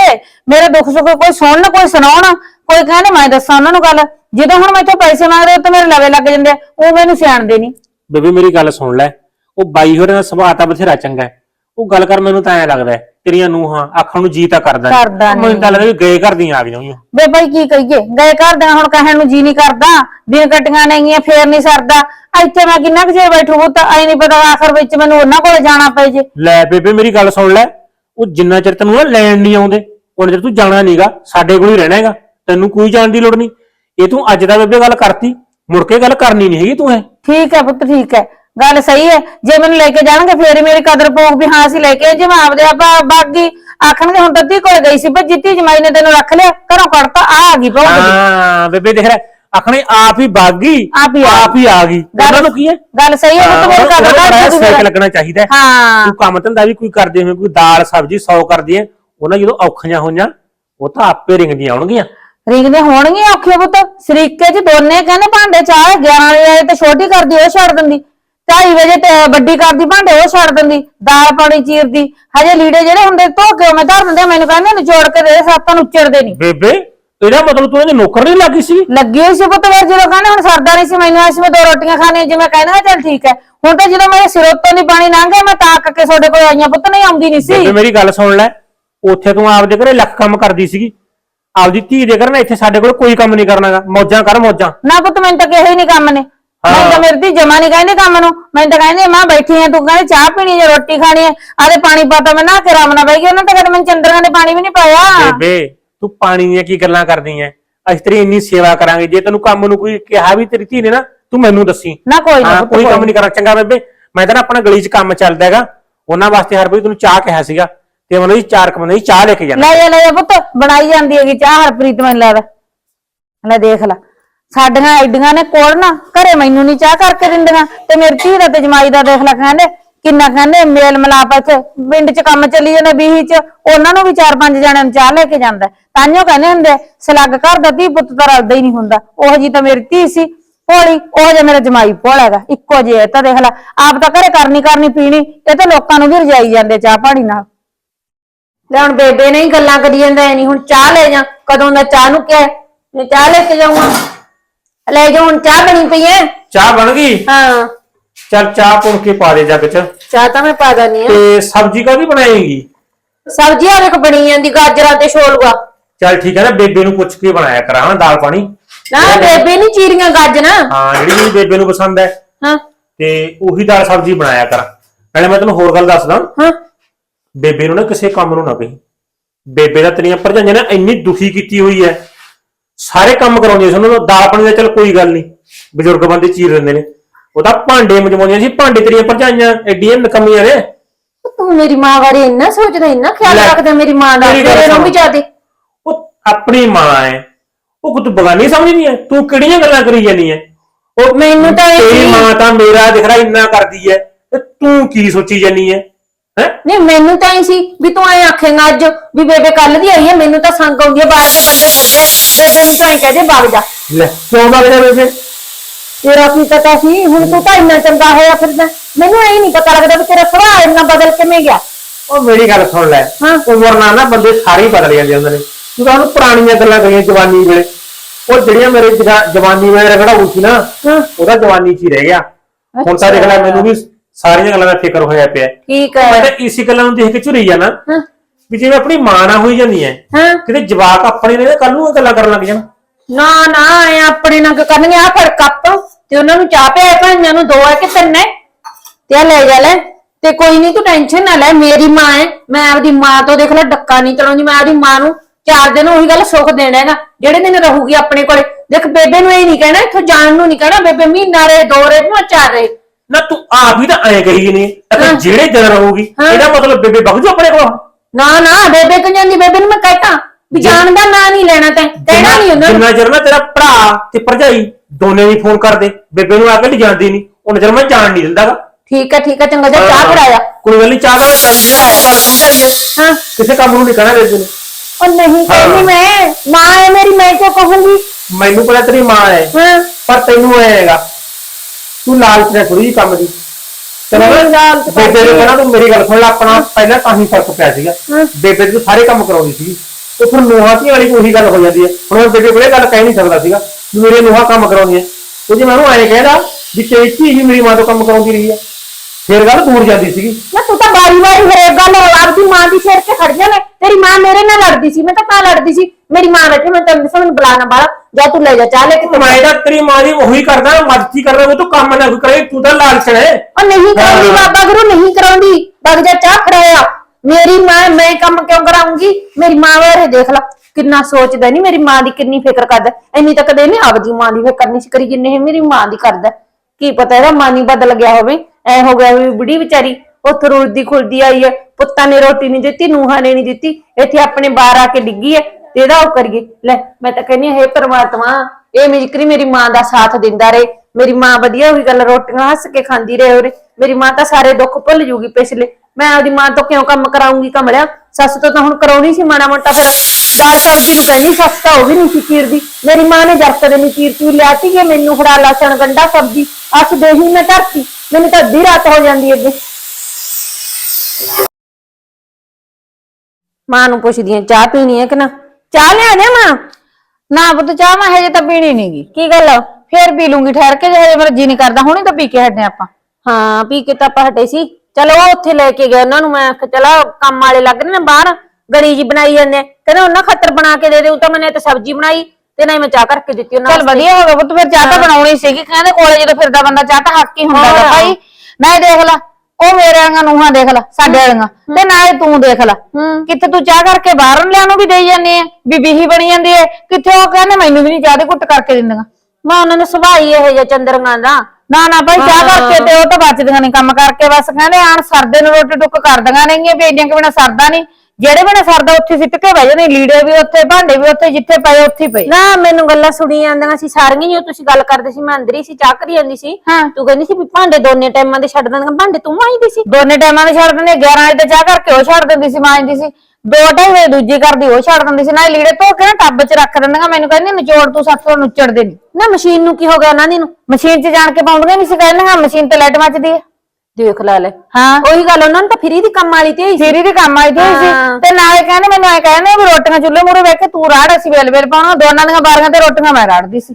ਮੇਰੇ ਦੁੱਖ ਸੁੱਖ ਕੋਈ ਸੁਣਨ ਕੋਈ ਸੁਣਾਉਣ ਕੋਈ ਕਹਿੰਦੇ ਮੈਂ ਦੱਸਾਂ ਉਹਨਾਂ ਨੂੰ ਗੱਲ। ਜਦੋਂ ਹੁਣ ਮੈਥੋਂ ਪੈਸੇ ਮੰਗਦੇ ਤਾਂ ਮੇਰੇ ਲਵੇ ਲੱਗ ਜਾਂਦੇ ਆ, ਉਹ ਮੈਨੂੰ ਸਿਆਣਦੇ ਨਹੀਂ ਬੇਬੇ ਮੇਰੀ ਗੱਲ ਸੁਣ ਲੈ ਉਹ ਬਾਈ ਹੋਰਾਂ ਦਾ ਸੁਭਾਅ ਤਾਂ ਬਥੇਰਾ ਚੰਗਾ ਹੈ। ਉਹ ਗੱਲ ਕਰ ਮੈਨੂੰ ਤਾਂ ਐਂ ਲੱਗਦਾ ਹੈ, ਤੇਰੀਆਂ ਨੂੰਹਾਂ ਆਖਣ ਨੂੰ ਜੀ ਤਾਂ ਕਰਦਾ ਨੀ। ਕਰਦਾ ਮੈਨੂੰ ਤਾਂ ਲੱਗਦਾ ਵੀ ਗਏ ਘਰ ਦੀਆਂ ਆ ਗਈਆਂ ਹੋਈਆਂ। ਵੇ ਭਾਈ ਕੀ ਕਹੀਏ ਗਏ ਘਰ ਦੇ ਹੁਣ ਕਹਿਣ ਨੂੰ ਜੀ ਨਹੀਂ ਕਰਦਾ। ਦਿਨ ਕਟੀਆਂ ਨੇਗੀਆਂ ਫੇਰ ਨਹੀਂ ਸਰਦਾ। ਇੱਥੇ ਮੈਂ ਕਿੰਨਾ ਕੁ ਚਿਰ ਬੈਠੂ ਪੁੱਤ? ਐ ਨਹੀਂ ਪਤਾ ਆਖਰ ਵਿੱਚ ਮੈਨੂੰ ਉਹਨਾਂ ਕੋਲ ਜਾਣਾ ਪਏ ਜੇ। ਲੈ ਬੇਬੇ ਮੇਰੀ ਗੱਲ ਸੁਣ ਲੈ। ਉਹ ਜਿੰਨਾ ਚਿਰ ਤੈਨੂੰ ਨਾ ਲੈਣ ਨਹੀਂ ਆਉਂਦੇ ਉਹਨਾਂ ਚਿਰ ਤੂੰ ਜਾਣਾ ਨਹੀਂਗਾ ਸਾਡੇ ਕੋਲ ਹੀ ਰਹਿਣਾ ਹੈਗਾ। ਤੈਨੂੰ ਕੋਈ ਜਾਣ ਦੀ ਲੋੜ ਨਹੀਂ ਇਹ ਤੂੰ ਅੱਜ ਦਾ ਬੇਬੇ ਗੱਲ ਕਰਤੀ ਮੁੜ ਕੇ ਗੱਲ ਕਰਨੀ ਨਹੀਂ ਹੈਗੀ ਤੂੰ ਇਹ ਠੀਕ ਹੈ ਪੁੱਤ ਠੀਕ ਹੈ। ਗੱਲ ਸਹੀ ਹੈ। ਜੇ ਮੈਨੂੰ ਲੈ ਕੇ ਜਾਣਗੇ ਫੇਰ ਹੀ ਮੇਰੀ ਕਦਰ ਪਊ ਵੀ ਹਾਂ ਅਸੀਂ ਲੈ ਕੇ ਆਏ। ਜੇ ਮੈਂ ਆਪਦੇ ਆਪ ਬਾਗੀ ਆਖਣਗੇ ਹੁਣ ਤਾਂ ਤੀ ਕੋਲ ਗਈ ਸੀ ਪਰ ਜਿੱਤੀ ਜਮਾਈ ਨੇ ਤੈਨੂੰ ਰੱਖ ਲਿਆ ਘਰੋਂ ਕੱਢਤਾ ਆ ਆ ਗਈ ਬਹੁਤ ਹਾਂ ਬੇਬੇ ਦੇਖ ਲੈ ਆਖਣੇ ਆਪ ਹੀ ਬਾਗੀ ਆਪ ਹੀ ਆ ਆਪ ਹੀ ਆ ਗਈ। ਉਹਨਾਂ ਨੂੰ ਕੀ ਹੈ? ਗੱਲ ਸਹੀ ਹੈ ਪੁੱਤ ਮੇਰੀ ਕਦਰ ਉਹਨਾਂ ਨੂੰ ਸੇਕ ਲੱਗਣਾ ਚਾਹੀਦਾ ਹੈ। ਹਾਂ। ਤੂੰ ਕੰਮ ਧੰਦਾ ਵੀ ਕੋਈ ਕਰਦੇ ਹੋਵੇਂ ਕੋਈ ਦਾਲ ਸਬਜ਼ੀ ਸੌ ਕਰਦੀ ਹੈ ਉਹਨਾਂ ਜਦੋਂ ਔਖੀਆਂ ਹੋਈਆਂ ਉਹ ਤਾਂ ਆਪੇ ਰਿੰਗਦੀਆਂ ਆਉਣਗੀਆਂ। ਰਿੰਗਦੇ ਹੋਣਗੇ ਔਖੇ ਪੁੱਤ। ਸਰੀਕੇ ਚ ਦੋਨੇ ਕਹਿੰਦੇ ਭਾਂਡੇ ਚਾਹ 11 ਵਜੇ ਆਏ ਤੇ ਛੋਟੀ ਕਰਦੀ ਉਹ ਛੱਡ ਦਿੰਦੀ। 2:30 ਵਜੇ ਤੇ ਵੱਡੀ ਕਰਦੀ ਭਾਂਡੇ ਉਹ ਛੱਡ ਦਿੰਦੀ ਦਾਲ ਪਾਣੀ ਚੀਰਦੀ। ਹਜੇ ਲੀੜੇ ਜਿਹੜੇ ਹੁੰਦੇ ਧੋ ਕੇ ਮੈਂ ਧਰ ਦਿੰਦੇ ਮੈਨੂੰ ਕਹਿੰਦੇ ਨਿਚੋੜ ਕੇ ਦੇ ਸਾਤਾਂ ਨੂੰ ਉੱਚੜਦੇ ਨਹੀਂ। ਬੇਬੇ ਇਹਦਾ ਮਤਲਬ ਤੂੰ ਇਹਦੇ ਨੌਕਰ ਨਹੀਂ ਲੱਗੀ ਸੀ? ਲੱਗੀ ਹੋਈ ਸੀ ਪੁੱਤ ਫਿਰ ਜਦੋਂ ਕਹਿੰਦੇ ਹੁਣ ਸਰਦਾ ਨਹੀਂ ਸੀ ਮੈਨੂੰ ਐਸੀ ਮੈਂ ਦੋ ਰੋਟੀਆਂ ਖਾਣੀਆਂ ਜਿਵੇਂ ਕਹਿੰਦਾ ਚੱਲ ਠੀਕ ਹੈ। ਹੁਣ ਤਾਂ ਜਦੋਂ ਮੇਰੇ ਸਿਰੋਂ ਤੋਂ ਦੀ ਪਾਣੀ ਲੰਘ ਗਿਆ ਮੈਂ ਤਾਂ ਅੱਕ ਕੇ ਤੁਹਾਡੇ ਕੋਲ ਆਈਆਂ ਪੁੱਤ ਨਹੀਂ ਆਉਂਦੀ ਨਹੀਂ ਸੀ। ਬੇਬੇ ਮੇਰੀ ਗੱਲ ਸੁਣ ਲੈ ਉੱਥੇ ਤੂੰ ਆਪਦੇ ਘਰੇ ਲੱਖ ਕੰਮ ਕਰਦੀ ਸੀਗੀ। ਆਪਦੀ ਧੀ ਦੇ ਘਰ ਨਾ ਇੱਥੇ ਸਾਡੇ ਕੋਲ ਕੋਈ ਕੰਮ ਨਹੀਂ ਕਰਨਾਗਾ। ਮੌਜਾਂ ਕਰ ਮੌਜਾਂ। ਨਾ ਪੁੱਤ ਮੈਨੂੰ ਤਾਂ ਕਿਹਾ ਹੀ ਨਹੀਂ ਕੰਮ ਨੇ। ਮੈਂ ਤਾਂ ਮੇਰੀ ਜਮਾ ਨਹੀਂ ਕਹਿੰਦੇ ਕੰਮ ਨੂੰ। ਮੈਂ ਤਾਂ ਕਹਿੰਦੇ ਮਾਂ ਬੈਠੀ ਆ ਤੂੰ ਕਹਿੰਦੇ ਚਾਹ ਪੀਣੀ ਜਾਂ ਰੋਟੀ ਖਾਣੀ ਹੈ ਆਦੇ ਪਾਣੀ ਪਾਤਾ ਮੈਂ ਨਾ ਕੇ ਰਾਮ ਨਾਲ ਬਹਿ ਗਈ ਉਹਨਾਂ ਤਾਂ ਕਦੇ ਮੈਨੂੰ ਚੰਦਰਾਂ ਦੇ ਪਾਣੀ ਵੀ ਨਹੀਂ ਪਾਇਆ। ਬੇਬੇ ਤੂੰ ਪਾਣੀ ਦੀਆਂ ਕੀ ਗੱਲਾਂ ਕਰਦੀ ਐ? ਅਸੀਂ ਤੇਰੀ ਇੰਨੀ ਸੇਵਾ ਕਰਾਂਗੇ ਜੇ ਤੈਨੂੰ ਕੰਮ ਨੂੰ ਕੋਈ ਕਿਹਾ ਵੀ ਤੇਰੀ ਧੀ ਨੇ ਨਾ ਤੂੰ ਮੈਨੂੰ ਦੱਸੀ। ਨਾ ਕੋਈ ਨਾ ਹਾਂ ਪੁੱਤ, ਕੋਈ ਕੋਈ ਕੰਮ ਨਹੀਂ ਕਰਾਂ ਚੰਗਾ ਬੇਬੇ ਮੈਂ ਤਾਂ ਨਾ ਆਪਣਾ ਗਲੀ 'ਚ ਕੰਮ ਚੱਲਦਾ ਹੈਗਾ। ਉਹਨਾਂ ਵਾਸਤੇ ਹਰ ਕੋਈ ਤੈਨੂੰ ਚਾਹ ਕਿਹਾ ਸੀਗਾ। ਤੇ ਉਹਨਾਂ ਦੀ ਚਾਰ ਕੁ ਬੰਦੇ ਦੀ ਚਾਹ ਲੈ ਕੇ ਜਾਣਾ। ਲੈ ਜਾ ਲੈ ਜਾ ਪੁੱਤ ਬਣਾਈ ਜਾਂਦੀ ਹੈਗੀ ਚਾਹ ਹਰਪ੍ਰੀਤ ਮੈਨੂੰ ਲੱਗਦਾ। ਲੈ ਦੇਖ ਲੈ। ਸਾਡੀਆਂ ਐਡੀਆਂ ਨੇ ਕੋਲ ਨਾ, ਘਰੇ ਮੈਨੂੰ ਨਹੀਂ ਚਾਹ ਕਰਕੇ ਦਿੰਦੀਆਂ। ਤੇ ਮੇਰੀ ਧੀ ਦਾ ਤੇ ਜਮਾਈ ਦਾ ਦੇਖ ਲੈ ਕਹਿੰਦੇ, ਕਿੰਨਾ ਕਹਿੰਦੇ ਮੇਲ ਮਲਾਪ ਇੱਥੇ। ਪਿੰਡ 'ਚ ਕੰਮ ਚੱਲੀ ਜਾਂਦਾ, ਬੀਹੀ 'ਚ। ਉਹਨਾਂ ਨੂੰ ਵੀ ਚਾਰ ਪੰਜ ਜਣਿਆਂ ਨੂੰ ਚਾਹ ਲੈ ਕੇ ਜਾਂਦਾ। ਤਾਂਿਓ ਕਹਿੰਦੇ ਹੁੰਦੇ, ਸਲੱਗ ਘਰ ਦਾ ਧੀ ਪੁੱਤ ਤਾਂ ਰਲਦਾ ਹੀ ਨਹੀਂ ਹੁੰਦਾ। ਉਹ ਜੀ ਤਾਂ ਮੇਰੀ ਧੀ ਸੀ, ਭੋਲੀ, ਉਹ ਜੇ ਮੇਰਾ ਜਮਾਈ ਭੋਲਾ ਹੈਗਾ। ਇੱਕੋ ਜਿਹਾ ਇਹ ਤਾਂ ਦੇਖ ਲੈ, ਆਪ ਤਾਂ ਘਰੇ ਕਰਨੀ ਕਰਨੀ ਪੀਣੀ, ਇਹ ਤਾਂ ਲੋਕਾਂ ਨੂੰ ਵੀ ਰਜਾਈ ਜਾਂਦੇ ਚਾਹ ਪਾਣੀ ਨਾਲ। ਲੈ ਹੁਣ ਬੇਬੇ ਨੇ ਹੀ ਗੱਲਾਂ ਕਰੀ ਜਾਂਦਾ, ਐ ਨਹੀਂ ਹੁਣ ਚਾਹ ਲੈ ਜਾ। ਕਦੋਂ ਦਾ ਚਾਹ ਨੂੰ ਕਿਹਾ, ਮੈਂ ਚਾਹ ਲੈ ਕੇ ਜਾਊਂਗਾ। ਲੈ ਜਾ ਹੁਣ ਚਾਹ ਬਣੀ ਪਈ ਐ। ਚਾਹ ਬਣ ਗਈ? ਹਾਂ। ਚੱਲ ਚਾਹ ਪੁਣ ਕੇ ਪਾ ਦੇ ਜੱਗ 'ਚ। ਚਾਹ ਤਾਂ ਮੈਂ ਪਾ ਦਨੀ ਆ। ਤੇ ਸਬਜ਼ੀ ਕਾਹਦੀ ਬਣਾਏਗੀ? ਸਬਜ਼ੀ ਆ ਵੇਖ ਬਣੀ ਜਾਂਦੀ ਗਾਜਰਾਂ ਤੇ ਛੋਲੂਆ। ਚੱਲ ਠੀਕ ਹੈ ਨਾ ਬੇਬੇ ਨੂੰ ਪੁੱਛ ਕੇ ਬਣਾਇਆ ਕਰਾਂ ਦਾਲ ਪਾਣੀ। ਨਾ ਬੇਬੇ ਨਹੀਂ ਚੀਰੀਆਂ ਗਾਜਰਾਂ। ਹਾਂ ਜਿਹੜੀ ਮੇਰੀ ਬੇਬੇ ਨੂੰ ਪਸੰਦ ਹੈ ਹਾਂ। ਤੇ ਉਹੀ ਦਾਲ ਸਬਜ਼ੀ ਬਣਾਇਆ ਕਰ। ਨਾਲੇ ਮੈਂ ਤੈਨੂੰ ਹੋਰ ਗੱਲ ਦੱਸਦਾ। ਹਾਂ। ਬੇਬੇ ਨੂੰ ਨਾ ਕਿਸੇ ਕੰਮ ਨੂੰ ਨਾ ਕਹੀ। ਬੇਬੇ ਦਾ ਤੇਰੀਆਂ ਭਰਜਾਈਆਂ ਨੇ ਇੰਨੀ ਦੁਖੀ ਕੀਤੀ ਹੋਈ ਹੈ ਸਾਰੇ ਕੰਮ ਕਰਾਉਂਦੀਆਂ ਸੀ ਉਹਨਾਂ ਨੂੰ ਦਾਲ ਪਾਣੀ ਦਾ ਚੱਲ ਕੋਈ ਗੱਲ ਨਹੀਂ ਬਜ਼ੁਰਗ ਬੰਦੇ ਚੀਰ ਦਿੰਦੇ ਨੇ। ਉਹ ਤਾਂ ਭਾਂਡੇ ਮਜਮਾਉਂਦੀਆਂ ਸੀ ਭਾਂਡੇ ਤੇਰੀਆਂ ਭਰਜਾਈਆਂ ਐਡੀਆਂ ਨਕਮੀਆਂ ਨੇ। ਤੂੰ ਮੇਰੀ ਮਾਂ ਬਾਰੇ ਇੰਨਾ ਸੋਚਦਾ ਇੰਨਾ ਖਿਆਲ ਲੈ, ਰੱਖਦਾ ਮੇਰੀ ਮਾਂ ਦਾ ਮੇਰੀ ਗੱਲ ਤੇਰੇ ਨੂੰ ਵੀ ਸੁਣ। ਜ਼ਿਆਦੇ। ਉਹ ਆਪਣੀ ਮਾਂ ਹੈ ਉਹ ਤੂੰ ਬਗਾਨੀ ਸਮਝਦੀ ਹੈ ਤੂੰ ਕਿਹੜੀਆਂ ਗੱਲਾਂ ਕਰੀ ਜਾਂਦੀ ਹੈ ਉਹ ਮੈਨੂੰ ਤਾਂ ਇਹ ਤੇਰੀ ਮਾਂ ਤਾਂ ਮੇਰਾ ਦਿਖਰਾ ਇੰਨਾ ਕਰਦੀ ਹੈ ਤੇ ਤੂੰ ਕੀ ਸੋਚੀ ਜਾਂਦੀ ਹੈ ਹੈ? ਨਹੀਂ ਮੈਨੂੰ ਤਾਂ ਹੀ ਸੀ ਵੀ ਤੂੰ ਐ ਆਖੇਂਗਾ ਅੱਜ ਵੀ ਬੇਬੇ ਕੱਲ ਦੀ ਆਈ ਹੈ ਮੈਨੂੰ ਤਾਂ ਸੰਗ ਆਉਂਦੀ ਹੈ ਬਾਹਰ ਤੋਂ ਬੱਦਲ ਮੁੜਦਾ ਬੇਬੇ ਨੂੰ ਤਾਂ ਐ ਕਹਦੇ ਵਗ ਜਾ। ਲੈ ਕਿਉਂ ਬਗਦਾ ਬੇਬੇ? ਤੇਰਾ ਕੀ ਪਤਾ ਸੀ? ਹੁਣ ਤੂੰ ਤਾਂ ਇੰਨਾ ਚੰਗਾ ਹੋਇਆ ਫਿਰਦਾ। ਮੈਨੂੰ ਐ ਨਹੀਂ ਪਤਾ ਲੱਗਦਾ ਵੀ ਤੇਰਾ ਸੁਭਾਅ ਇੰਨਾ ਬਦਲ ਕਿਵੇਂ ਗਿਆ। ਉਹ ਮੇਰੀ ਗੱਲ ਸੁਣ ਲੈ। ਹਾਂ। ਉਮਰ ਨਾਲ ਨਾ ਬੰਦੇ ਸਾਰੇ ਹੀ ਬਦਲ ਜਾਂਦੇ ਹੁੰਦੇ ਨੇ। ਤੂੰ ਤਾਂ ਉਹਨੂੰ ਪੁਰਾਣੀਆਂ ਗੱਲਾਂ ਕਰੀਆਂ ਜਵਾਨੀ ਵੇਲੇ। ਉਹ ਜਿਹੜੀਆਂ ਮੇਰੇ ਜਵਾਨੀ ਵੇਲੇ ਰਗੜਾ ਹੋਈ ਸੀ ਨਾ ਹਾਂ। ਉਹਦਾ ਜਵਾਨੀ 'ਚ ਹੀ ਰਹਿ ਗਿਆ। ਹੁਣ ਤਾਂ ਦੇਖ ਲੈ ਮੈਨੂੰ ਵੀ ਸਾਰੀਆਂ ਗੱਲਾਂ ਦਾ ਫਿਕਰ ਹੋਇਆ ਪਿਆ। ਠੀਕ ਮੈਂ ਹੈ ਤਾਂ ਇਸੇ ਗੱਲਾਂ ਨੂੰ ਦੇਖ ਕੇ ਝੁਰੀ ਜਾਣਾ। ਹਾਂ। ਵੀ ਜਿਵੇਂ ਆਪਣੀ ਮਾਂ ਨਾਲ ਹੋਈ ਜਾਂਦੀ ਹੈ ਹਾਂ। ਕਿਤੇ ਜਵਾਕ ਆਪਣੇ ਨੇ ਕੱਲ ਨੂੰ ਇਹ ਗੱਲਾਂ ਕਰਨ ਲੱਗ ਜਾਣ। ਨਾ ਨਾ ਐ ਆਪਣੇ ਨਾਲ ਕਰਨਗੇ? ਆ ਫੜ ਕੱਪ ਤੇ ਉਹਨਾਂ ਨੂੰ ਚਾਹ ਪਿਆ ਭਾਈਆਂ ਨੂੰ ਦੋ ਹੈ ਕਿ ਤਿੰਨ ਹੈ ਤੇ ਲੈ ਜਾ ਲੈ। ਤੇ ਕੋਈ ਨਹੀਂ ਤੂੰ ਟੈਨਸ਼ਨ ਨਾ ਲੈ ਮੇਰੀ ਮਾਂ ਹੈ ਮੈਂ ਆਪਦੀ ਮਾਂ ਤੋਂ ਦੇਖ ਲੈ ਡੱਕਾ ਨਹੀਂ ਚਲਾਉਂਦੀ ਮੈਂ ਆਪਦੀ ਮਾਂ ਨੂੰ ਚਾਰ ਦਿਨ ਉਹੀ ਗੱਲ ਸੁੱਖ ਦੇਣਾ ਹੈਗਾ। ਜਿਹੜੇ ਦਿਨ ਰਹੂਗੀ ਆਪਣੇ ਕੋਲੇ। ਦੇਖ ਬੇਬੇ ਨੂੰ ਇਹ ਨਹੀਂ ਕਹਿਣਾ ਇੱਥੋਂ ਜਾਣ ਨੂੰ ਨਹੀਂ ਕਹਿਣਾ। ਬੇਬੇ ਮਹੀਨਾ ਰੇ ਦੋ ਰੇ ਭਾਵੇਂ ਚਾਰ ਰੇ ਨਾ ਤੂੰ ਆਪ ਹੀ ਤਾਂ ਐਂ ਕਹੀ ਨਹੀਂ ਅਤੇ ਹਾਂ। ਜਿਹੜੇ ਦਿਨ ਰਹੂਗੀ ਹਾਂ। ਇਹਦਾ ਮਤਲਬ ਬੇਬੇ ਬਗਜੂ ਆਪਣੇ ਕੋਲ? ਨਾ ਨਾ ਬੇਬੇ ਕਿਉਂ ਜਾਂਦੀ ਬੇਬੇ ਨੂੰ ਮੈਂ ਕਹਿਤਾ ਵੀ ਜਾਣ ਦਾ ਨਾਂ ਨਹੀਂ ਲੈਣਾ ਤੈਂ ਕਹਿਣਾ ਨਹੀਂ ਉਹਨਾਂ ਨੂੰ। ਜਿੰਨਾ ਚਿਰ ਨਾ ਤੇਰਾ ਭਰਾ ਤੇ ਭਰਜਾਈ ਦੋਨੇ ਨਹੀਂ ਫੋਨ ਕਰਦੇ ਬੇਬੇ ਨੂੰ ਆ ਕੇ ਲਿਜਾਂਦੀ ਨਹੀਂ ਉਹਨਾਂ ਚਿਰ ਮੈਂ ਜਾਣ ਨਹੀਂ ਦਿੰਦਾਗਾ। ਠੀਕ ਹੈ ਠੀਕ ਹੈ ਚੰਗਾ ਜਾ ਚਾਹ ਫੜਾਇਆ। ਕੋਈ ਗੱਲ ਨਹੀਂ ਚਾਹ ਦਾ ਟਾਈਮ ਜਿਹੜਾ ਹੈ ਪਰ ਸਮਝਾਈਏ ਹਾਂ। ਕਿਸੇ ਕੰਮ ਨੂੰ ਨਹੀਂ ਕਹਿਣਾ ਬੇਬੇ ਨੇ। ਉਹ ਨਹੀਂ ਕਹਿੰਦੀ ਮੈਂ ਮਾਂ ਹੈ ਮੇਰੀ ਮੈਂ ਕਿਉਂ ਕਹੂੰਗੀ? ਮੈਨੂੰ ਪਤਾ ਤੇਰੀ ਮਾਂ ਹੈ ਹਾਂ। ਪਰ ਤੈਨੂੰ ਐ ਹੈਗਾ ਤੂੰ ਲਾਲਚ ਨਾ ਥੋੜੀ ਕੰਮ ਦੀ। ਚਲੋ ਨਹੀਂ, ਲਾਲਚ ਬੇਬੇ ਨੇ ਕਹਿਣਾ ਤੂੰ ਮੇਰੀ ਗੱਲ ਸੁਣ ਲੈ ਆਪਣਾ ਪਹਿਲਾਂ ਤਾਂ ਹੀ ਫ਼ਰਕ ਪਿਆ ਸੀਗਾ। ਹਾਂ। ਬੇਬੇ ਤੂੰ ਸਾਰੇ ਕੰਮ ਕਰਾਉਂਦੀ ਸੀ ਉਹ ਫਿਰ ਨੋਹਾਂ ਧੀਆਂ ਵਾਲੀ ਉਹੀ ਗੱਲ ਹੋ ਜਾਂਦੀ ਹੈ। ਹੁਣ ਮੈਂ ਬੇਬੇ ਕੋਲੇ ਗੱਲ ਕਹਿ ਨਹੀਂ ਸਕਦਾ ਸੀਗਾ ਵੀ ਮੇਰੇ ਨੋਹਾਂ ਕੰਮ ਕਰਾਉਂਦੀਆਂ ਉਹ ਜੇ ਮੈਨੂੰ ਐਂ ਕਹਿਦਾ ਵੀ ਤੇਰੀ ਧੀ ਵੀ ਮੇਰੀ ਮਾਂ ਤੋਂ ਕੰਮ ਕਰਾਉਂਦੀ ਰਹੀ ਹੈ ਫਿਰ ਗੱਲ ਦੂਰ ਜਾਂਦੀ ਸੀਗੀ। ਨਾ ਤੂੰ ਤਾਂ ਬਾਰੀ ਬਾਰੀ ਹਰੇਕ ਗੱਲ ਆਪਦੀ ਮਾਂ ਦੀ ਸਿਰ ਤੇ ਖੜ ਜਾਣਾ ਤੇਰੀ ਮਾਂ ਮੇਰੇ ਨਾਲ ਲੜਦੀ ਸੀ ਮੈਂ ਤਾਂ ਤਾਂ ਲੜਦੀ ਸੀ। ਮੇਰੀ ਮਾਂ ਬੈਠੀ ਮੈਂ ਤੈਨੂੰ ਦੱਸਾਂ ਮੈਨੂੰ ਬੁਲਾਣਾ ਬਾਲਾ ਜਾ ਤੂੰ ਲੈ ਜਾ ਚਾਹ ਲੈ ਕੇ ਤੇ ਮੈਂ ਤਾਂ ਤੇਰੀ ਮਾਂ ਦੀ ਉਹੀ ਕਰਦਾ ਮਦਦ ਕਰਦਾ ਉਹ ਤੂੰ ਕੰਮ ਨਾ ਕੋਈ ਕਰੇ ਤੂੰ ਤਾਂ ਲਾਲਚਣ ਹੈ। ਉਹ ਨਹੀਂ ਕਰਾਉਂਦੀ। ਬਾਬਾ ਗੁਰੂ ਨਹੀਂ ਕਰਾਉਂਦੀ। ਵਗ ਜਾ ਚਾਹ ਫੜਾਇਆ। ਮੇਰੀ ਮਾਂ ਮੈਂ ਕੰਮ ਕਿਉਂ ਕਰਾਉਂਗੀ? ਮੇਰੀ ਮਾਂ ਬਾਰੇ ਦੇਖ ਲੈ ਕਿੰਨਾ ਸੋਚਦਾ ਨਹੀਂ ਮੇਰੀ ਮਾਂ ਦੀ ਕਿੰਨੀ ਫਿਕਰ ਕਰਦਾ। ਇੰਨੀ ਤਾਂ ਕਦੇ ਨਹੀਂ ਆਪਦੀ ਮਾਂ ਦੀ ਫਿਕਰ ਨਹੀਂ ਕਰੀ ਜਿੰਨੇ ਮੇਰੀ ਮਾਂ ਦੀ ਕਰਦਾ। ਕੀ ਪਤਾ ਇਹਦਾ ਮਨ ਹੀ ਬਦਲ ਗਿਆ ਹੋਵੇ। ਐ ਹੋ ਗਿਆ ਵੀ ਬੁੜੀ ਵਿਚਾਰੀ ਉੱਥੋਂ ਰੁਲਦੀ ਖੁਲਦੀ ਆਈ ਹੈ। ਪੁੱਤਾਂ ਨੇ ਰੋਟੀ ਨਹੀਂ ਦਿੱਤੀ ਨੂਹਾਂ ਨੇ ਨਹੀਂ ਦਿੱਤੀ। ਇੱਥੇ ਆਪਣੇ ਬਾਹਰ ਆ ਕੇ ਡਿੱਗੀ ਹੈ। ਇਹਦਾ ਉਹ ਕਰੀਏ। ਲੈ ਮੈਂ ਤਾਂ ਕਹਿੰਦੀ ਹਾਂ, ਹੇ ਪ੍ਰਮਾਤਮਾ ਇਹ ਮਿਜ਼ਕਰੀ ਮੇਰੀ ਮਾਂ ਦਾ ਸਾਥ ਦਿੰਦਾ ਰਹੇ। ਮੇਰੀ ਮਾਂ ਵਧੀਆ ਹੋਈ ਗੱਲ ਰੋਟੀਆਂ ਹੱਸ ਕੇ ਖਾਂਦੀ ਰਹੇ ਉਰੇ। ਮੇਰੀ ਮਾਂ ਤਾਂ ਸਾਰੇ ਦੁੱਖ ਭੁੱਲ ਜੂਗੀ ਪਿਛਲੇ। ਮੈਂ ਆਪਦੀ ਮਾਂ ਤੋਂ ਕਿਉਂ ਕੰਮ ਕਰਾਉਂਗੀ ਕਮਲਿਆ? ਸੱਸ ਤੋਂ ਤਾਂ ਹੁਣ ਕਰਾਉਣੀ ਸੀ ਮਾੜਾ ਮੋਟਾ ਫਿਰ ਦਾਲ ਸਬਜ਼ੀ ਨੂੰ ਕਹਿੰਦੀ ਸੱਸ ਤਾਂ ਉਹ ਵੀ ਨਹੀਂ ਸੀ ਚੀਰਦੀ ਮੇਰੀ ਮਾਂ ਨੇ ਜਰਤ ਦੇ ਨਹੀਂ ਚੀਰ ਚੂਰ ਲਿਆਤੀ ਕਿ ਮੈਨੂੰ ਫੜਾ ਲਸਣ ਗੰਡਾ ਸਬਜ਼ੀ। ਅਸ ਦੇਹੀ ਮੈਂ ਧਰਤੀ। ਮੈਨੂੰ ਤਾਂ ਅੱਧੀ ਰਾਤ ਹੋ ਜਾਂਦੀ ਅੱਗੇ। ਮਾਂ ਨੂੰ ਪੁੱਛਦੀ ਆਂ, ਚਾਹ ਪੀਣੀ ਹੈ ਕਿ ਨਾ? ਚਾਹ ਲਿਆ ਦੇ ਮਾਂ? ਨਾ ਪੁੱਤ ਚਾਹ ਮੈਂ ਹਜੇ ਤਾਂ ਪੀਣੀ ਨਹੀਂਗੀ ਕੀ ਗੱਲ ਫੇਰ ਪੀ ਲੂੰਗੀ ਠਹਿਰ ਕੇ ਜੇ ਹਜੇ ਮੇਰਾ ਜੀ ਨਹੀਂ ਕਰਦਾ ਹੁਣੇ ਤਾਂ ਪੀ ਕੇ ਹਟਨੇ ਆਪਾਂ। ਹਾਂ ਪੀ ਕੇ ਤਾਂ ਆਪਾਂ ਹਟੇ ਸੀ। ਚਲੋ ਉਹ ਉੱਥੇ ਲੈ ਕੇ ਗਏ ਉਹਨਾਂ ਨੂੰ ਮੈਂ ਕਿਹਾ ਚਲੋ ਕੰਮ ਵਾਲੇ ਲੱਗ ਰਹੇ ਨੇ ਬਾਹਰ ਗੜੀ ਜੀ ਬਣਾਈ ਜਾਂਦੇ ਆ। ਕਹਿੰਦੇ ਉਹਨਾਂ ਖਾਤਰ ਬਣਾ ਕੇ ਦੇ ਦੇ ਉਹ ਤਾਂ ਮੈਨੇ ਤਾਂ ਸਬਜ਼ੀ ਬਣਾਈ ਤੇ ਨਹੀਂ ਮੈਂ ਚਾਹ ਕਰਕੇ ਦਿੱਤੀ ਉਹਨਾਂ ਚੱਲ ਵਾਸਤੇ। ਵਧੀਆ ਹੋ ਗਿਆ ਪੁੱਤ ਫਿਰ ਚਾਹ ਤਾਂ ਬਣਾਉਣੀ ਸੀਗੀ। ਕਹਿੰਦੇ ਕੋਲੇ ਜਦੋਂ ਫਿਰਦਾ ਬੰਦਾ ਚਾਹ ਤਾਂ ਹੱਕ ਹੀ ਹੁੰਦਾ ਗਾ। ਭਾਈ। ਮੈਂ ਦੇਖ ਲਾ ਉਹ ਮੇਰੇ ਵਾਂਗਾਂ ਨੂੰਹਾਂ ਦੇਖ ਲਾ ਸਾਡੇ ਵਾਲੀਆਂ। ਤੇ ਨਾਲੇ ਤੂੰ ਦੇਖ ਲਾ। ਹੂੰ। ਕਿੱਥੇ ਤੂੰ ਚਾਹ ਕਰਕੇ ਬਾਹਰ ਲਿਆਂ ਨੂੰ ਵੀ ਦੇਈ ਜਾਂਦੀ ਐ ਵੀ ਬੀਹੀ ਬਣੀ ਜਾਂਦੀ ਐ ਕਿੱਥੇ ਉਹ ਕਹਿੰਦੇ ਮੈਨੂੰ ਵੀ ਨਹੀਂ ਚਾਹ ਦੇ ਘੁੱਟ ਕਰਕੇ ਦਿੰਦੀਆਂ। ਮੈਂ ਉਹਨਾਂ ਨੂੰ ਸੁਭਾਅ ਹੀ ਇਹੋ ਜਿਹਾ ਚੰਦਰਗਾਂ ਦਾ। ਨਾ ਨਾ ਭਾਈ ਚਾਹ ਹਾਂ। ਕਰਕੇ ਤੇ ਉਹ ਤਾਂ ਬਚਦੀਆਂ ਨਹੀਂ ਕੰਮ ਕਰਕੇ। ਬਸ ਕਹਿੰਦੇ ਆਣ ਸਰਦੇ ਨੂੰ ਰੋਟੀ ਟੁੱਕ ਕਰਦੀਆਂ ਨੇਗੀਆਂ ਵੀ ਇੰਨੀਆਂ ਕਿ ਬਿਨਾ ਸਰਦਾ ਨਹੀਂ। ਜਿਹੜੇ ਬਿਨਾ ਸਰਦਾ ਉੱਥੇ ਸਿੱਟ ਕੇ ਬਹਿ ਜਾਂਦੇ ਲੀੜੇ ਵੀ ਉੱਥੇ ਭਾਂਡੇ ਵੀ ਉੱਥੇ ਜਿੱਥੇ ਪਏ ਉੱਥੇ ਹੀ ਪਏ। ਨਾ ਮੈਨੂੰ ਗੱਲਾਂ ਸੁਣੀ ਜਾਂਦੀਆਂ ਸੀ ਸਾਰੀਆਂ ਹੀ ਉਹ ਤੁਸੀਂ ਗੱਲ ਕਰਦੇ ਸੀ ਮੈਂ ਅੰਦਰ ਹੀ ਸੀ ਚਾਹ ਕਰੀ ਜਾਂਦੀ ਸੀ। ਹਾਂ। ਤੂੰ ਕਹਿੰਦੀ ਸੀ ਵੀ ਭਾਂਡੇ ਦੋਨੇ ਟਾਈਮਾਂ ਦੇ ਛੱਡ ਦਿੰਦੀਆਂ ਭਾਂਡੇ ਤੂੰ ਮਾਂਜਦੀ ਸੀ। ਦੋਨੇ ਟਾਈਮਾਂ ਦੇ ਛੱਡ ਦਿੰਦੇ 11 ਵਜੇ ਤੇ ਚਾਹ ਕਰਕੇ ਉਹ ਛੱਡ ਦਿੰਦੀ ਸੀ ਮਾਂਜਦੀ ਸੀ। ਦੋ ਢਾਈ ਵਜੇ ਦੂਜੀ ਕਰਦੀ ਉਹ ਛੱਡ ਦਿੰਦੀ ਸੀ। ਨਾ ਲੀੜੇ ਧੋ ਕੇ ਨਾ ਟੱਬ 'ਚ ਰੱਖ ਦਿੰਦੀਆਂ ਮੈਨੂੰ ਕਹਿੰਦੀ ਨਿਚੋੜ ਤੂੰ ਸੱਤ ਤੋਂ ਨੁੱਚੜਦੇ ਨਹੀਂ ਨਾ ਮਸ਼ੀਨ ਨੂੰ ਕੀ ਹੋ ਗਿਆ ਉਹਨਾਂ ਦੀ ਨੂੰ? ਮਸ਼ੀਨ 'ਚ ਜਾਣ ਕੇ ਪਾਉਂਦੀਆਂ ਨਹੀਂ ਸੀ ਕਹਿੰਦੀਆਂ ਮਸ਼ੀਨ ਤੇ ਲਾਈਟ ਮੱਚਦੀ ਹੈ ਦੇਖ ਲੈ ਲੈ। ਹਾਂ। ਉਹੀ ਗੱਲ ਉਹਨਾਂ ਨੂੰ ਤਾਂ ਫਰੀ ਦੀ ਕੰਮ ਵਾਲੀ ਤੇ ਹੀ ਸੀ। ਸੀਰੀ ਦੀ ਕੰਮ ਆਈ ਦੀ ਸੀ। ਹਾਂ। ਤੇ ਨਾਲੇ ਕਹਿੰਦੇ ਮੈਨੂੰ ਐ ਕਹਿੰਦੇ ਵੀ ਰੋਟੀਆਂ ਚੁੱਲ੍ਹੇ ਮੂਰੇ ਬਹਿ ਕੇ ਤੂੰ ਰਾੜ ਅਸੀਂ ਵੇਲ ਵੇਲ ਪਾਉਣਾ ਦੋਨਾਂ ਦੀਆਂ ਬਾਰੀਆਂ ਤੇ ਰੋਟੀਆਂ ਮੈਂ ਰਾੜਦੀ ਸੀ।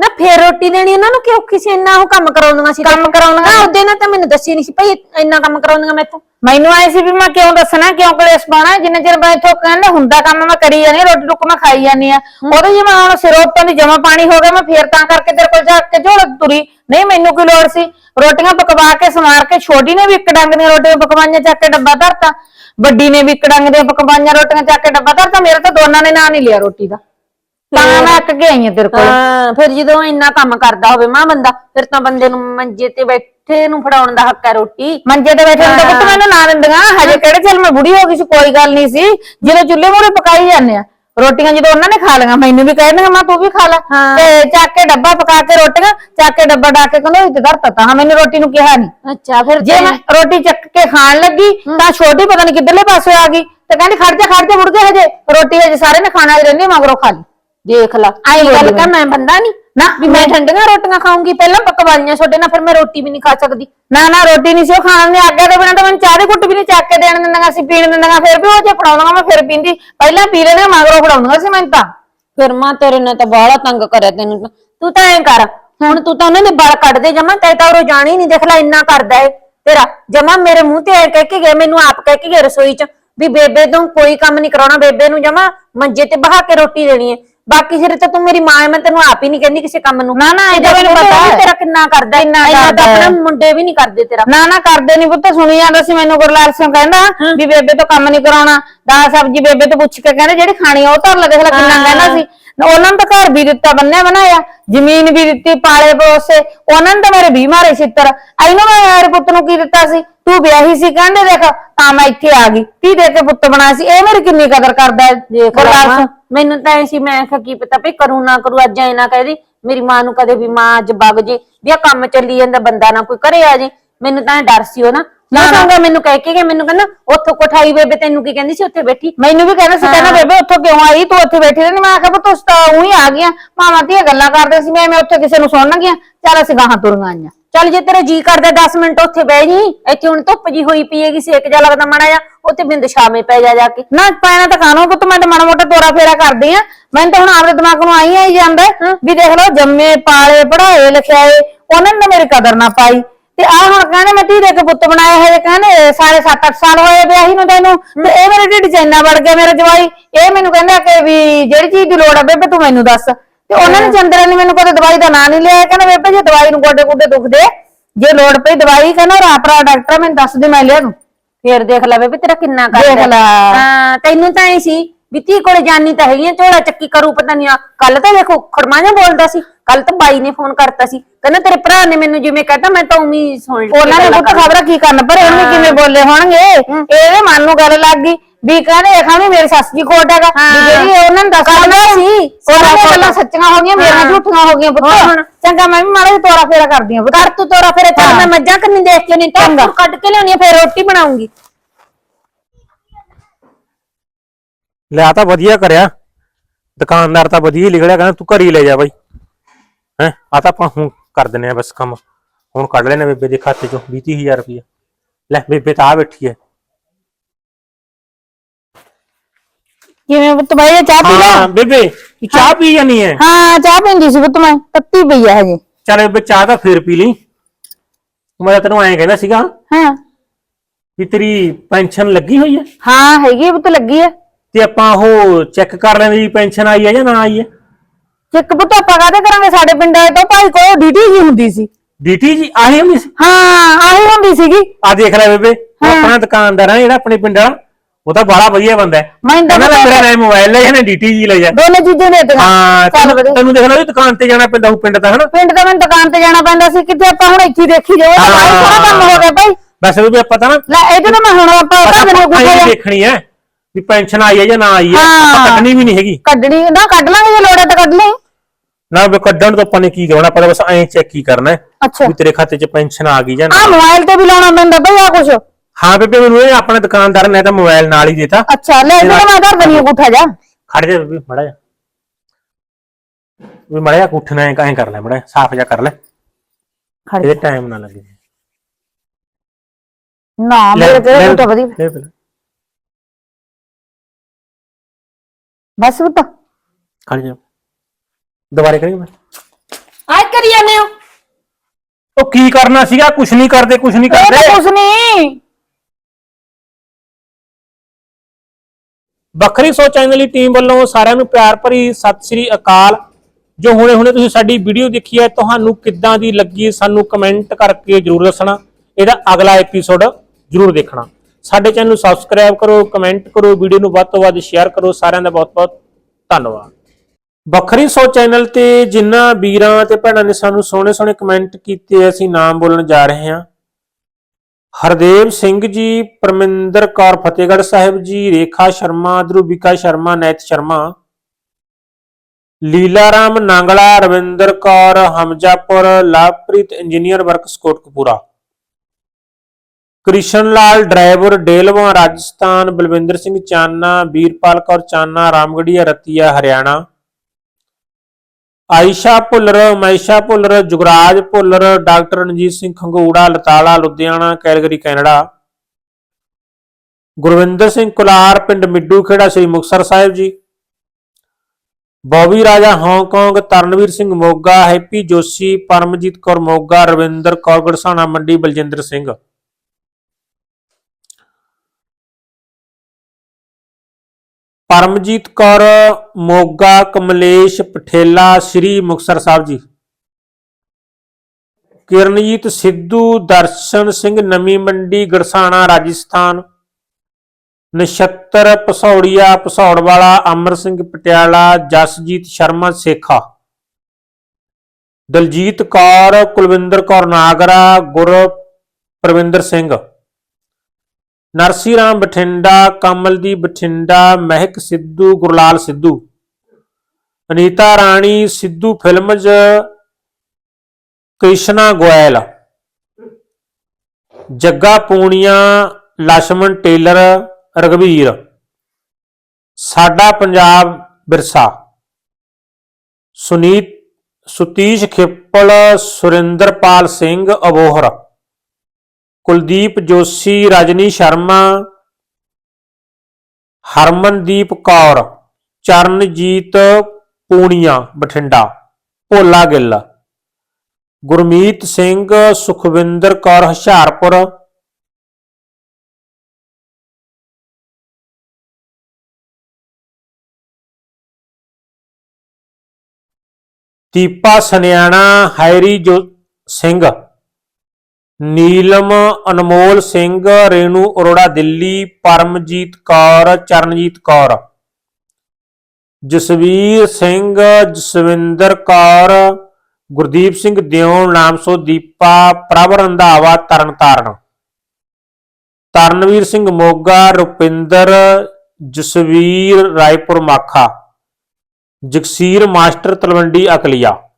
ਨਾ ਫੇਰ ਰੋਟੀ ਦੇਣੀ ਉਹਨਾਂ ਨੂੰ ਕਿ ਔਖੀ ਸੀ ਇੰਨਾ ਉਹ ਕੰਮ ਕਰਾਉਂਦੀਆਂ ਸੀ? ਕੰਮ ਕਰਾਉਂਦੀਆਂ ਉਹਦੇ ਨਾਲ ਤਾਂ ਮੈਨੂੰ ਦੱਸੀ ਨਹੀਂ ਸੀ ਭਈ ਇੰਨਾ ਕੰਮ ਕਰਾਉਂਦੀਆਂ ਮੈਥੋਂ। ਮੈਨੂੰ ਐ ਸੀ ਵੀ ਮੈਂ ਕਿਉਂ ਦੱਸਣਾ ਕਿਉਂ ਕਲੇਸ਼ ਪਾਉਣਾ ਜਿੰਨੇ ਚਿਰ ਮੈਂ ਇੱਥੋਂ ਕਹਿੰਦੇ ਹੁੰਦਾ ਕੰਮ ਮੈਂ ਕਰੀ ਜਾਨੀ ਆਂ, ਰੋਟੀ ਟੁੱਕ ਮੈਂ ਖਾਈ ਜਾਨੀ ਆ ਉਹਦੇ ਜੇ ਮੈਂ ਹੁਣ ਸਿਰੋਂ ਉੱਤੋਂ ਦੀ ਜਮਾ ਪਾਣੀ ਹੋ ਗਿਆ ਮੈਂ ਫੇਰ ਤਾਂ ਕਰਕੇ ਤੇਰੇ ਕੋਲ ਜਾ ਕੇ ਝੋਲ ਤੁਰੀ। ਨਹੀਂ ਮੈਨੂੰ ਕੀ ਲੋੜ ਸੀ? ਰੋਟੀਆਂ ਪਕਵਾ ਕੇ ਸਮਾਰ ਕੇ ਛੋਟੀ ਨੇ ਵੀ ਇੱਕ ਡੰਗ ਦੀਆਂ ਰੋਟੀਆਂ ਪਕਵਾਈਆਂ ਚੱਕ ਕੇ ਡੱਬਾ ਧਰਤਾ। ਵੱਡੀ ਨੇ ਵੀ ਇੱਕ ਡੰਗ ਦੀਆਂ ਪਕਵਾਈਆਂ ਰੋਟੀਆਂ ਚੱਕ ਕੇ ਡੱਬਾ ਧਰਤਾ ਮੇਰੇ ਤਾਂ ਦੋਨਾਂ ਨੇ ਨਾਂ ਨਹੀਂ ਲਿਆ ਰੋਟੀ ਦਾ। ਤਾਂ ਮੈਂ ਅੱਕ ਕੇ ਆਈ ਆ ਤੇਰੇ ਕੋਲ। ਹਾਂ ਫਿਰ ਜਦੋਂ ਇੰਨਾ ਕੰਮ ਕਰਦਾ ਹੋਵੇ ਮਾਂ ਬੰਦਾ ਫਿਰ ਤਾਂ ਬੰਦੇ ਨੂੰ ਮੰਜੇ ਤੇ ਬੈਠੇ ਨੂੰ ਫੜਾਉਣ ਦਾ ਹੱਕ ਹੈ ਰੋਟੀ। ਮੰਜੇ ਤੇ ਬੈਠੇ ਹੁੰਦੇ ਪੁੱਤ ਮੈਨੂੰ ਨਾ ਦਿੰਦੀਆਂ ਹਜੇ ਕਿਹੜੇ ਚੱਲ ਮੈਂ ਬੁੜੀ ਹੋ ਗਈ ਸੀ ਕੋਈ ਗੱਲ ਨਹੀਂ ਸੀ। ਜਦੋਂ ਚੁੱਲ੍ਹੇ ਮੂਰੇ ਪਕਾਈ ਜਾਂਦੇ ਆ ਰੋਟੀਆਂ ਜਦੋਂ ਉਹਨਾਂ ਨੇ ਖਾ ਲਈਆਂ ਮੈਨੂੰ ਵੀ ਕਹਿ ਦਿੰਦੀਆਂ ਮੈਂ ਤੂੰ ਵੀ ਖਾ ਲੈ। ਹਾਂ। ਤੇ ਚੱਕ ਕੇ ਡੱਬਾ ਪਕਾ ਕੇ ਰੋਟੀਆਂ ਚੱਕ ਕੇ ਡੱਬਾ ਡਾ ਕੇ ਕਹਿੰਦਾ ਇੱਥੇ ਧਰਤਾ ਤਾਂ ਮੈਨੂੰ ਰੋਟੀ ਨੂੰ ਕਿਹਾ ਨਹੀਂ। ਅੱਛਾ ਫਿਰ ਜੇ ਮੈਂ ਰੋਟੀ ਚੱਕ ਕੇ ਖਾਣ ਲੱਗੀ ਤਾਂ ਛੋਟੀ ਪਤਾ ਨਹੀਂ ਕਿੱਧਰਲੇ ਪਾਸੇ ਆ ਗਈ। ਤੇ ਕਹਿੰਦੀ ਖੜ ਜਾ ਖੜ ਜਾ ਮੁੜ ਕੇ ਹਜੇ। ਰੋਟੀ ਹਜੇ ਸਾਰੇ ਨੇ ਖਾਣਾ ਰਹਿੰਦੀ ਮਗਰੋਂ ਖਾ ਲਈ। ਦੇਖ ਲਾ। ਆਈ ਗੱਲ। ਕਰ ਮੈਂ ਬੰਦਾ ਨਹੀਂ ਨਾ ਵੀ ਮੈਂ ਠੰਡੀਆਂ ਰੋਟੀਆਂ ਖਾਊਂਗੀ ਪਹਿਲਾਂ ਪਕਵਾਈਆਂ ਛੋਡੇ ਨਾਲ ਫਿਰ ਮੈਂ ਰੋਟੀ ਵੀ ਨਹੀਂ ਖਾ ਸਕਦੀ। ਨਾ ਨਾ ਰੋਟੀ ਨਹੀਂ ਸੀ ਉਹ ਖਾਣ ਦੇ ਆਗਿਆ ਤੋਂ ਬਿਨਾਂ ਤਾਂ ਮੈਨੂੰ ਚਾਹ ਦੀ ਘੁੱਟ ਵੀ ਨਹੀਂ ਚੱਕ ਕੇ ਦੇਣ ਦਿੰਦੀਆਂ ਸੀ ਪੀਣ ਦਿੰਦੀਆਂ ਫਿਰ ਵੀ ਉਹ ਜੇ ਫੜਾਉਂਦੀਆਂ ਮੈਂ ਫਿਰ ਪੀਂਦੀ। ਪਹਿਲਾਂ ਪੀ ਲੈਂਦੀਆਂ ਮਗਰੋਂ ਫੜਾਉਂਦੀਆਂ ਸੀ ਮੈਨੂੰ ਤਾਂ। ਫਿਰ ਮਾਂ ਤੇਰੇ ਨੇ ਤਾਂ ਬਾਹਲਾ ਤੰਗ ਕਰਿਆ ਤੈਨੂੰ ਤਾਂ। ਤੂੰ ਐਂ ਕਰ ਹੁਣ ਤੂੰ ਤਾਂ ਉਹਨਾਂ ਦੇ ਬਲ ਕੱਢ ਦੇ ਜਮਾ ਤੈ ਤਾਂ ਉਹ ਜਾਣੀ ਨਹੀਂ ਦੇਖ ਲੈ ਇੰਨਾ ਕਰਦਾ ਏ। ਤੇਰਾ ਜਮਾ ਮੇਰੇ ਮੂੰਹ ਤੇ ਐਂ ਕਹਿ ਕੇ ਗਿਆ ਮੈਨੂੰ ਆਪ ਕਹਿ ਕੇ ਗਿਆ ਰਸੋਈ 'ਚ ਵੀ ਬੇਬੇ ਤੋਂ ਕੋਈ ਕੰਮ ਨਹੀਂ ਕਰਾਉਣਾ ਬੇਬੇ ਨੂੰ ਜਮਾ ਮੰਜੇ ਤੇ ਬਹਾ ਕੇ ਰੋਟੀ ਦੇਣੀ ਏ। ਬਾਕੀ ਸਿਰੇ ਤਾਂ ਤੂੰ ਮੇਰੀ ਮਾਂ ਐ ਮੈਂ ਤੈਨੂੰ ਆਪ ਹੀ ਨਹੀਂ ਕਹਿੰਦੀ ਕਿਸੇ ਕੰਮ ਨੂੰ ਨਾ, ਨਾ, ਇਹ ਤੇ ਤਾਂ ਮੈਨੂੰ ਪਤਾ ਹੈ। ਤੇਰਾ ਕਿੰਨਾ ਕਰਦਾ। ਕਿੰਨਾ ਇੰਨਾ ਤਾਂ ਕਰਦਾ ਹੈ। ਆਪਣਾ ਮੁੰਡੇ ਵੀ ਨਹੀਂ ਕਰਦੇ ਤੇਰਾ ਨਾ ਨਾ ਕਰਦੇ ਨਹੀਂ ਪੁੱਤ ਸੁਣੀ ਜਾਂਦਾ ਸੀ ਮੈਨੂੰ ਗੁਰਲਾਲ ਸਿੰਘ ਕਹਿੰਦਾ ਵੀ ਬੇਬੇ ਤੋਂ ਕੰਮ ਨਹੀਂ ਕਰਾਉਣਾ ਦਾਲ ਸਬਜੀ ਬੇਬੇ ਤੋਂ ਪੁੱਛ ਕੇ ਕਹਿੰਦੇ ਜਿਹੜੀ ਖਾਣੀ ਆ ਉਹ ਧਰ ਲੈ ਦੇਖ ਲੈ ਕਿੰਨਾ ਹਾਂ। ਕਹਿੰਦਾ ਸੀ ਉਹਨਾਂ ਨੂੰ ਤਾਂ ਘਰ ਵੀ ਦਿੱਤਾ ਬੰਨਿਆ ਬਣਾਇਆ ਜ਼ਮੀਨ ਵੀ ਦਿੱਤੀ ਪਾਲੇ ਪੋਸੇ ਉਹਨਾਂ ਨੇ ਤਾਂ ਮੇਰੇ ਵੀ ਮਾਰੇ ਛਿੱਤਰ। ਇਹਨੂੰ ਮੈਂ ਮੇਰੇ ਪੁੱਤ ਨੂੰ ਕੀ ਦਿੱਤਾ ਸੀ? ਤੂੰ ਵਿਆਹੀ ਸੀ ਕਹਿੰਦੇ ਦੇਖ ਤਾਂ ਮੈਂ ਇੱਥੇ ਆ ਗਈ। ਤੀ ਦੇ ਕੇ ਪੁੱਤ ਬਣਾ ਸੀ? ਇਹ ਮੇਰੀ ਕਿੰਨੀ ਕਦਰ ਕਰਦਾ ਹੈ ਦੇਖ ਲਾ ਗੁਰਲਾਲ ਮਾਂ, ਸਿੰਘ ਮੈਨੂੰ ਤਾਂ ਐ ਸੀ ਮੈਂ ਆਖਿਆ ਕੀ ਪਤਾ ਭਈ ਕਰੂ ਨਾ ਕਰੂ ਅੱਜ ਐ ਨਾ ਕਹਦੀ ਮੇਰੀ ਮਾਂ ਨੂੰ ਕਦੇ ਵੀ ਮਾਂ ਅੱਜ ਵਗ ਜੇ ਵੀ ਆ ਕੰਮ ਚੱਲੀ ਜਾਂਦਾ ਬੰਦਾ ਨਾ ਕੋਈ ਘਰੇ ਆ ਜੇ। ਮੈਨੂੰ ਤਾਂ ਡਰ ਸੀ ਉਹ ਨਾ। ਨਾ ਸੰਗਾ ਮੈਨੂੰ ਕਹਿ ਕੇ ਗਿਆ ਮੈਨੂੰ ਕਹਿੰਦਾ ਉੱਥੋਂ ਕੋਠਾਈ ਬੇਬੇ ਤੈਨੂੰ ਕੀ ਕਹਿੰਦੀ ਸੀ ਉੱਥੇ ਬੈਠੀ? ਮੈਨੂੰ ਵੀ ਕਹਿੰਦਾ ਸੀ ਕਹਿੰਦਾ ਬੇਬੇ ਉੱਥੋਂ ਕਿਉਂ ਆਈ? ਤੂੰ ਉੱਥੇ ਬੈਠੀ ਰਹਿੰਦੀ। ਮੈਂ ਆਖਿਆ ਪੁੱਤ ਉਸ ਤਾਂ ਉਹੀ ਆ ਗਈਆਂ। ਮਾਵਾਂ ਧੀਆਂ ਗੱਲਾਂ ਕਰਦੇ ਸੀ। ਮੈਂ ਮੈਂ ਉੱਥੇ ਕਿਸੇ ਨੂੰ ਸੁਣਨ ਗਿਆ। ਚੱਲ ਅਸੀਂ ਗਾਹਾਂ ਤੁਰੀਆਂ ਆਈਆਂ। ਚੱਲ ਜੇ ਤੇਰਾ ਜੀ ਕਰਦਾ 10 ਮਿੰਟ ਉੱਥੇ ਬਹਿ ਜੀ। ਇੱਥੇ ਹੁਣ ਧੁੱਪ ਜੀ ਹੋਈ ਪਈਏਗੀ ਸੇਕ ਜਾ ਲੱਗਦਾ ਮਾੜਾ ਜਾ ਉੱਥੇ ਬਿੰਦ ਸ਼ਾਮੇ ਪੈ ਜਾ ਜਾ ਕੇ। ਨਾ ਪੈਣਾ ਤਾਂ ਖਾਣੋ ਪੁੱਤ ਮੈਂ ਤਾਂ ਮਾੜਾ ਮੋਟਾ ਤੋਰਾ ਫੇਰਾ ਕਰਦੀ ਆ। ਮੈਨੂੰ ਤਾਂ ਹੁਣ ਆਪਦੇ ਦਿਮਾਗ ਨੂੰ ਆਈ ਆਈ ਜਾਂਦਾ। ਵੀ ਦੇਖ ਲਓ ਜੰਮੇ ਪਾਲੇ ਪੜਾਏ ਲਿਖਾਏ ਉਹਨਾਂ ਨੇ ਮੇਰੀ ਕਦਰ ਨਾ ਪਾਈ। ਤੇ ਆ ਹੁਣ ਕਹਿੰਦੇ ਮੈਂ ਧੀ ਦੇ ਕੇ ਪੁੱਤ ਬਣਾਇਆ ਹੈ ਕਹਿੰਦੇ ਸਾਰੇ 7-8 ਸਾਲ ਹੋਏ ਵਿਆਹੀ ਨੂੰ ਤੈਨੂੰ ਤੇ ਇਹ ਮੇਰੇ ਢਿੱਡ 'ਚ ਇੰਨਾ ਵੜ ਗਿਆ ਮੇਰਾ ਜਵਾਈ। ਇਹ ਮੈਨੂੰ ਕਹਿੰਦਾ ਕਿ ਵੀ ਜਿਹੜੀ ਚੀਜ਼ ਦੀ ਲੋੜ ਹੈ ਬੇਬੇ ਤੂੰ ਮੈਨੂੰ ਦੱਸ। ਤੇ ਉਹਨਾਂ ਨੇ ਚੰਦਰਾ ਨੇ ਮੈਨੂੰ ਕਦੇ ਦਵਾਈ ਦਾ ਨਾਂ ਨਹੀਂ ਲਿਆ। ਕਹਿੰਦਾ ਬੇਬੇ ਜੇ ਦਵਾਈ ਨੂੰ ਗੋਡੇ ਗੋਡੇ ਦੁਖਦੇ ਜੇ ਲੋੜ ਪਈ ਦਵਾਈ ਕਹਿੰਦਾ ਰਾਪਰਾ ਡਾਕਟਰ ਮੈਨੂੰ ਦੱਸ ਦੇ ਮੈਂ ਲਿਆ ਦੂੰ। ਫੇਰ ਦੇਖ ਲੈ ਬੇਬੇ ਤੇਰਾ ਕਿੰਨਾ ਕਰਦਾ। ਦੇਖ ਲੈ। ਹਾਂ ਤੈਨੂੰ ਤਾਂ ਐ ਸੀ ਵੀ ਧੀ ਕੋਲੇ ਜਾਨੀ ਤਾਂ ਹੈਗੀ ਆ ਝੋਲਾ ਚੱਕੀ ਕਰੂ ਪਤਾ ਨਹੀਂ ਕੱਲ ਤਾਂ ਦੇਖੋ ਖੜਮਾਇਆ ਬੋਲਦਾ ਸੀ ਕੱਲ ਤਾਂ ਬਾਈ ਨੇ ਫੋਨ ਕਰਤਾ ਸੀ ਕਹਿੰਦਾ ਤੇਰੇ ਭਰਾ ਨੇ ਮੈਨੂੰ ਜਿਵੇਂ ਕਹਤਾ ਮੈਂ ਤਾਂ ਉਵੇਂ ਹੀ ਸੁਣ ਲਈ। ਉਹਨਾਂ ਨੇ ਪੁੱਤ ਖਬਰ ਕੀ ਕਰਨ ਪਰ ਇਹਨੂੰ ਕਿਵੇਂ ਬੋਲੇ ਹੋਣਗੇ? ਇਹਦੇ ਮਨ ਨੂੰ ਗੱਲ ਲੱਗ ਗਈ ਵੀ ਕਹਿੰਦੇ ਇਹ ਖਾਵੇਂ ਮੇਰੀ ਸੱਸ ਜੀ ਕੋਟ ਹੈਗਾ ਵੀ ਜਿਹੜੀ ਉਹਨਾਂ ਨੇ ਦੱਸਣਾ ਸੀ ਉਹਨਾਂ ਦੀਆਂ ਗੱਲਾਂ ਸੱਚੀਆਂ ਹੋ ਗਈਆਂ ਮੇਰੀਆਂ ਝੂਠੀਆਂ ਹੋ ਗਈਆਂ ਪੁੱਤ। ਚੰਗਾ ਮੈਂ ਵੀ ਮਾੜਾ ਤੋਰਾ ਫੇਰਾ ਕਰਦੀ ਆ ਕਰ ਤੂੰ ਤੋਰਾ ਫਿਰ ਚੱਲ ਮੈਂ ਮੱਝਾਂ ਕੰਨੀ ਦੇਖ ਕੇ ਨਹੀਂ ਤਾਂ ਕੱਢ ਕੇ ਲਿਆਉਣੀ ਆ ਫਿਰ ਰੋਟੀ ਬਣਾਉਂਗੀ। ਲਿਆ ਤਾਂ ਵਧੀਆ ਕਰਿਆ। ਦੁਕਾਨਦਾਰ ਤਾਂ ਵਧੀਆ ਹੀ ਨਿਕਲਿਆ ਕਹਿੰਦਾ ਤੂੰ ਘਰ ਹੀ ਲੈ ਜਾ ਬਾਈ। ਹੈ ਆ ਤਾਂ ਆਪਾਂ ਹੁਣ ਕਰ ਦਿੰਨੇ ਆ ਬਸ ਕੰਮ। ਹੁਣ ਕੱਢ ਲੈਣੇ ਬੇਬੇ ਦੇ ਖਾਤੇ ਚੋਂ 20000 ਰੁਪਇਆ। ਲੈ ਬੇਬੇ ਤਾਂ ਆ ਬੈਠੀ ਹੈ। ਕਿਵੇਂ ਪੁੱਤ ਬਾਈ ਇਹ ਚਾਹ ਪੀ ਲੈ? ਹਾਂ ਬੇਬੇ ਤੂੰ ਚਾਹ ਪੀ ਜਾਨੀ ਹੈ? ਹਾਂ ਚਾਹ ਪੀਂਦੀ ਸੀ ਪੁੱਤ ਮੈਂ ਤੱਤੀ ਪਈ ਆ ਹਜੇ। ਚੱਲ ਬੇਬੇ ਚਾਹ ਤਾਂ ਫੇਰ ਪੀ ਲਈ। ਮੈਂ ਤਾਂ ਤੈਨੂੰ ਐਂ ਕਹਿੰਦਾ ਸੀਗਾ ਹਾਂ। ਵੀ ਤੇਰੀ ਪੈਨਸ਼ਨ ਲੱਗੀ ਹੋਈ ਹੈ? ਹਾਂ ਹੈਗੀ ਆ ਪੁੱਤ ਲੱਗੀ ਆ। ਤੇ ਆਪਾਂ ਉਹ ਚੈੱਕ ਕਰ ਲੈਂਦੇ ਵੀ ਪੈਨਸ਼ਨ ਆਈ ਹੈ ਜਾਂ ਨਾ ਆਈ ਹੈ। ਚੈੱਕ ਪੁੱਤ ਆਪਾਂ ਕਾਹਦੇ ਕਰਾਂਗੇ? ਸਾਡੇ ਪਿੰਡ ਆਏ ਤਾਂ ਭਾਈ ਕੋਲ ਡੀਟੀ ਜੀ ਹੁੰਦੀ ਸੀ। ਡੀਟੀ ਜੀ ਆਹੀ ਹੁੰਦੀ ਸੀ? ਹਾਂ ਆਹੀ ਹੁੰਦੀ ਸੀਗੀ। ਆ ਦੇਖ ਲੈ ਬੇਬੇ ਉਹ ਆਪਣਾ ਦੁਕਾਨਦਾਰ ਆ ਜਿਹੜਾ ਆਪਣੇ ਪਿੰਡ ਵਾਲਾ ਉਹ ਤਾਂ ਬੜਾ ਵਧੀਆ ਬੰਦਾ ਹੈ। ਮੈਂ ਤਾਂ ਕਹਿੰਦਾ ਮੇਰਾ ਨਵੇਂ ਮੋਬਾਈਲ ਲੈ ਜਾਣੇ ਡੀਟੀ ਜੀ ਲੈ ਜਾ ਦੋਨੇ ਚੀਜ਼ਾਂ ਦੇ ਦਿੱਤੀਆਂ। ਹਾਂ ਚੱਲ ਤੈਨੂੰ ਵਧੀਆ। ਤੈਨੂੰ ਦੇਖ ਲੈ ਦੁਕਾਨ ਤੇ ਜਾਣਾ ਪੈਂਦਾ ਉਹ ਪਿੰਡ ਦਾ ਹਨਾ? ਪਿੰਡ ਤੋਂ ਮੈਨੂੰ ਦੁਕਾਨ ਤੇ ਜਾਣਾ ਪੈਂਦਾ ਸੀ ਕਿਤੇ ਆਪਾਂ ਹੁਣ ਇੱਥੇ ਹੀ ਦੇਖੀ ਜਾਓ ਤਾਂ ਕੰਮ ਹੋ ਗਿਆ ਭਾਈ। ਬਸ ਵੀ ਆਪਾਂ ਤਾਂ ਨਾ ਲੈ ਇਹਦੇ ਨਾਲ ਮੈਂ ਹੁਣ ਆਪਾਂ ਬਸ ਉਹਦਾ ਮੈਨੂੰ ਆਪਾਂ ਗੁੱਸਾ ਜਿਹਾ ਦੇਖਣੀ ਹੈ। ਵੀ ਪੈਨਸ਼ਨ ਆਈ ਹੈ ਜਾਂ ਨਾ ਆਈ ਹੈ ਕੱਢਣੀ ਵੀ ਨਹੀਂ ਹੈਗੀ। ਕੱਢਣੀ ਨਾ ਕੱਢ ਲਾਂਗੇ ਜੇ ਲੋੜ ਹੈ ਤਾਂ ਕੱਢ ਲਈ ਨਾ ਵੀ ਕੱਢਣ ਤੋਂ ਆਪਾਂ ਨੇ ਕੀ ਕਰਨਾ ਆਪਾਂ ਤਾਂ ਬਸ ਐਂ ਚੈੱਕ ਹੀ ਕਰਨਾ ਹੈ ਅੱਛਾ। ਵੀ ਤੇਰੇ ਖਾਤੇ 'ਚ ਪੈਨਸ਼ਨ ਆ ਗਈ ਜਾਂ ਨਾ ਆ ਮੋਬਾਈਲ ਤੇ ਵੀ ਲਾਉਣਾ ਪੈਂਦਾ ਭਾਈ ਆ ਕੁਛ। ਹਾਂ ਬੇਬੇ ਮੈਨੂੰ ਇਹ ਆਪਣੇ ਦੁਕਾਨਦਾਰ ਨੇ ਤਾਂ ਮੋਬਾਈਲ ਨਾਲ ਹੀ ਦਿੱਤਾ। ਅੱਛਾ ਲੈ ਫਿਰ ਮੈਂ ਧਰ ਦਨੀ ਅੰਗੂਠਾ ਜਾ। ਖੜ ਜਾ ਬੇਬੇ ਮੜਾ ਜਾ ਵੀ ਮੜਾ ਜਾ ਉੱਠਣਾ ਹੈ ਕਾਹੇ ਕਰ ਲੈ ਮੜਾ ਸਾਫ਼ ਜਾ ਕਰ ਲੈ। ਖੜ ਇਹਦੇ ਟਾਈਮ ਨਾ ਲੱਗੇ। ਨਾ ਮੇਰੇ ਤੇਰੇ ਅੰਗੂਠਾ ਵਧੀਆ। ਲੈ ਪਹਿਲਾਂ। ਬਸ ਬਤਾ ਖੜ ਜਾ। ਦੁਬਾਰੇ ਕਰੀਏ ਮੈਂ। ਆਜ ਕਰੀ ਜਾਂਦੇ ਹੋ। ਉਹ ਕੀ ਕਰਨਾ ਸੀਗਾ? ਕੁਛ ਨਹੀਂ ਕਰਦੇ ਕੁਛ ਨਹੀਂ ਇਹ ਤਾਂ ਕਰਦੇ। ਕੁਛ ਨਹੀਂ ਵੱਖਰੀ ਸੋਚ ਚੈਨਲ ਦੀ ਟੀਮ ਵੱਲੋਂ ਸਾਰਿਆਂ ਨੂੰ ਪਿਆਰ ਭਰੀ ਸਤਿ ਸ੍ਰੀ ਅਕਾਲ। ਜੋ ਹੁਣੇ ਹੁਣੇ ਤੁਸੀਂ ਸਾਡੀ ਵੀਡੀਓ ਦੇਖੀ ਹੈ ਤੁਹਾਨੂੰ ਕਿੱਦਾਂ ਦੀ ਲੱਗੀ ਸਾਨੂੰ ਕਮੈਂਟ ਕਰਕੇ ਜਰੂਰ ਦੱਸਣਾ। ਇਹਦਾ ਅਗਲਾ ਐਪੀਸੋਡ ਜਰੂਰ ਦੇਖਣਾ। ਸਾਡੇ ਚੈਨਲ ਨੂੰ ਸਬਸਕ੍ਰਾਈਬ ਕਰੋ ਕਮੈਂਟ ਕਰੋ ਵੀਡੀਓ ਨੂੰ ਵੱਧ ਤੋਂ ਵੱਧ ਸ਼ੇਅਰ ਕਰੋ, ਸਾਰਿਆਂ ਦਾ ਬਹੁਤ ਬਹੁਤ ਧੰਨਵਾਦ। ਵੱਖਰੀ ਸੋ ਚੈਨਲ ਤੇ ਜਿਨ੍ਹਾਂ ਵੀਰਾਂ ਤੇ ਭੈਣਾਂ ਨੇ ਸਾਨੂੰ ਸੋਹਣੇ ਸੋਹਣੇ ਕਮੈਂਟ ਕੀਤੇ, ਅਸੀਂ ਨਾਮ ਬੋਲਣ ਜਾ ਰਹੇ ਹਾਂ। Hardev Singh ji, Parminder Kaur Fatehgarh Sahib ji, Rekha Sharma Dhrubika Sharma, Nait Sharma Leela Ram Nangla, Ravinder Kaur, Hamjapur Lovepreet engineer works Kotkapura Krishan Lal driver, Delwa, Rajasthan, Balwinder Singh Chana, Veerpal Kaur Chana Ramgarhia Ratia, Haryana. Ayesha Bhullar Maisha Bhullar, Jugraj Bhullar, doctor Ranjit Singh Khangura, Latala, Ludhiana, Calgary, Canada. Gurvinder Singh Kular, ਪਿੰਡ Middu Khera, Sri Muktsar Sahib ji. Bobby Raja Hong Kong, Tarnveer Singh Moga, Happy Joshi, Paramjit Kaur Moga, Ravinder Kaur Garhsana Mandi, Baljinder Singh. Paramjit Kaur, Moga, Kamlesh, ਪਠੇਲਾ, ਸ੍ਰੀ ਮੁਕਤਸਰ ਸਾਹਿਬ ਜੀ। ਕਿਰਨਜੀਤ ਸਿੱਧੂ, ਦਰਸ਼ਨ ਸਿੰਘ ਨਵੀਂ ਮੰਡੀ, ਗੜਸਾਣਾ, ਰਾਜਸਥਾਨ। ਨਛੱਤਰ, ਪਸੌੜੀਆ ਪਸੌੜ ਵਾਲਾ ਅਮਰ ਸਿੰਘ ਪਟਿਆਲਾ, ਜਸਜੀਤ ਸ਼ਰਮਾ, ਸੇਖਾ। ਦਲਜੀਤ ਕੌਰ, ਕੁਲਵਿੰਦਰ ਕੌਰ ਨਾਗਰਾ, ਗੁਰ Parvinder Singh. Narsee Ram Bathinda Kamaldi Bathinda, Mehak Sidhu, Gurlal Sidhu. Anita Rani, Sidhu films, Krishna Goyal. Jagga Punia Lakshman tailor Ragveer ਸਾਡਾ ਪੰਜਾਬ ਵਿਰਸਾ Sunit, Sutish Khepal, Surinderpal Singh Abohara. Kuldeep Joshi, Rajni Sharma, Harmandeep Kaur, Charanjit Punia, Bathinda, Bhola Gill, Gurmeet Singh, Sukhwinder Kaur, Hoshiarpur, Deepa Saniana, Harry ਜੋ ਸਿੰਘ। ਨੀਲਮ ਅਨਮੋਲ ਸਿੰਘ, ਰੇਣੂ ਅਰੋੜਾ ਦਿੱਲੀ, ਪਰਮਜੀਤ ਕੌਰ, ਚਰਨਜੀਤ ਕੌਰ। ਜਸਵੀਰ ਸਿੰਘ, ਜਸਵਿੰਦਰ ਕੌਰ, ਗੁਰਦੀਪ ਸਿੰਘ ਦਿਓਣ ਨਾਮਸੋ ਦੀਪਾ, ਪ੍ਰਭ ਰੰਧਾਵਾ ਤਰਨਤਾਰਨ ਤਰਨਵੀਰ ਸਿੰਘ ਮੋਗਾ, ਰੁਪਿੰਦਰ, ਜਸਵੀਰ ਰਾਏਪੁਰ ਮਾਖਾ। ਜਗਸੀਰ ਮਾਸਟਰ ਤਲਵੰਡੀ ਅਕਲੀਆ।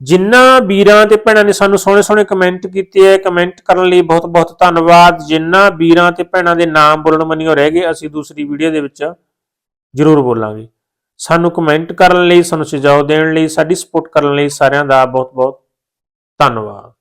ਜਿਨ੍ਹਾਂ ਵੀਰਾਂ ਤੇ ਭੈਣਾਂ ਨੇ ਸਾਨੂੰ ਸੋਹਣੇ ਸੋਹਣੇ ਕਮੈਂਟ ਕੀਤੇ ਹੈ ਕਮੈਂਟ ਕਰਨ ਲਈ ਬਹੁਤ ਬਹੁਤ ਧੰਨਵਾਦ। ਜਿਨ੍ਹਾਂ ਵੀਰਾਂ ਤੇ ਭੈਣਾਂ ਦੇ ਨਾਮ ਬੋਲਣ ਮੰਨਿਓ ਰਹਿ ਗਏ, ਅਸੀਂ ਦੂਸਰੀ ਵੀਡੀਓ ਦੇ ਵਿੱਚ ਜ਼ਰੂਰ ਬੋਲਾਂਗੇ। ਸਾਨੂੰ ਕਮੈਂਟ ਕਰਨ ਲਈ, ਸਾਨੂੰ ਸੁਝਾਅ ਦੇਣ ਲਈ, ਸਾਡੀ ਸਪੋਰਟ ਕਰਨ ਲਈ ਸਾਰਿਆਂ ਦਾ ਬਹੁਤ ਬਹੁਤ ਧੰਨਵਾਦ।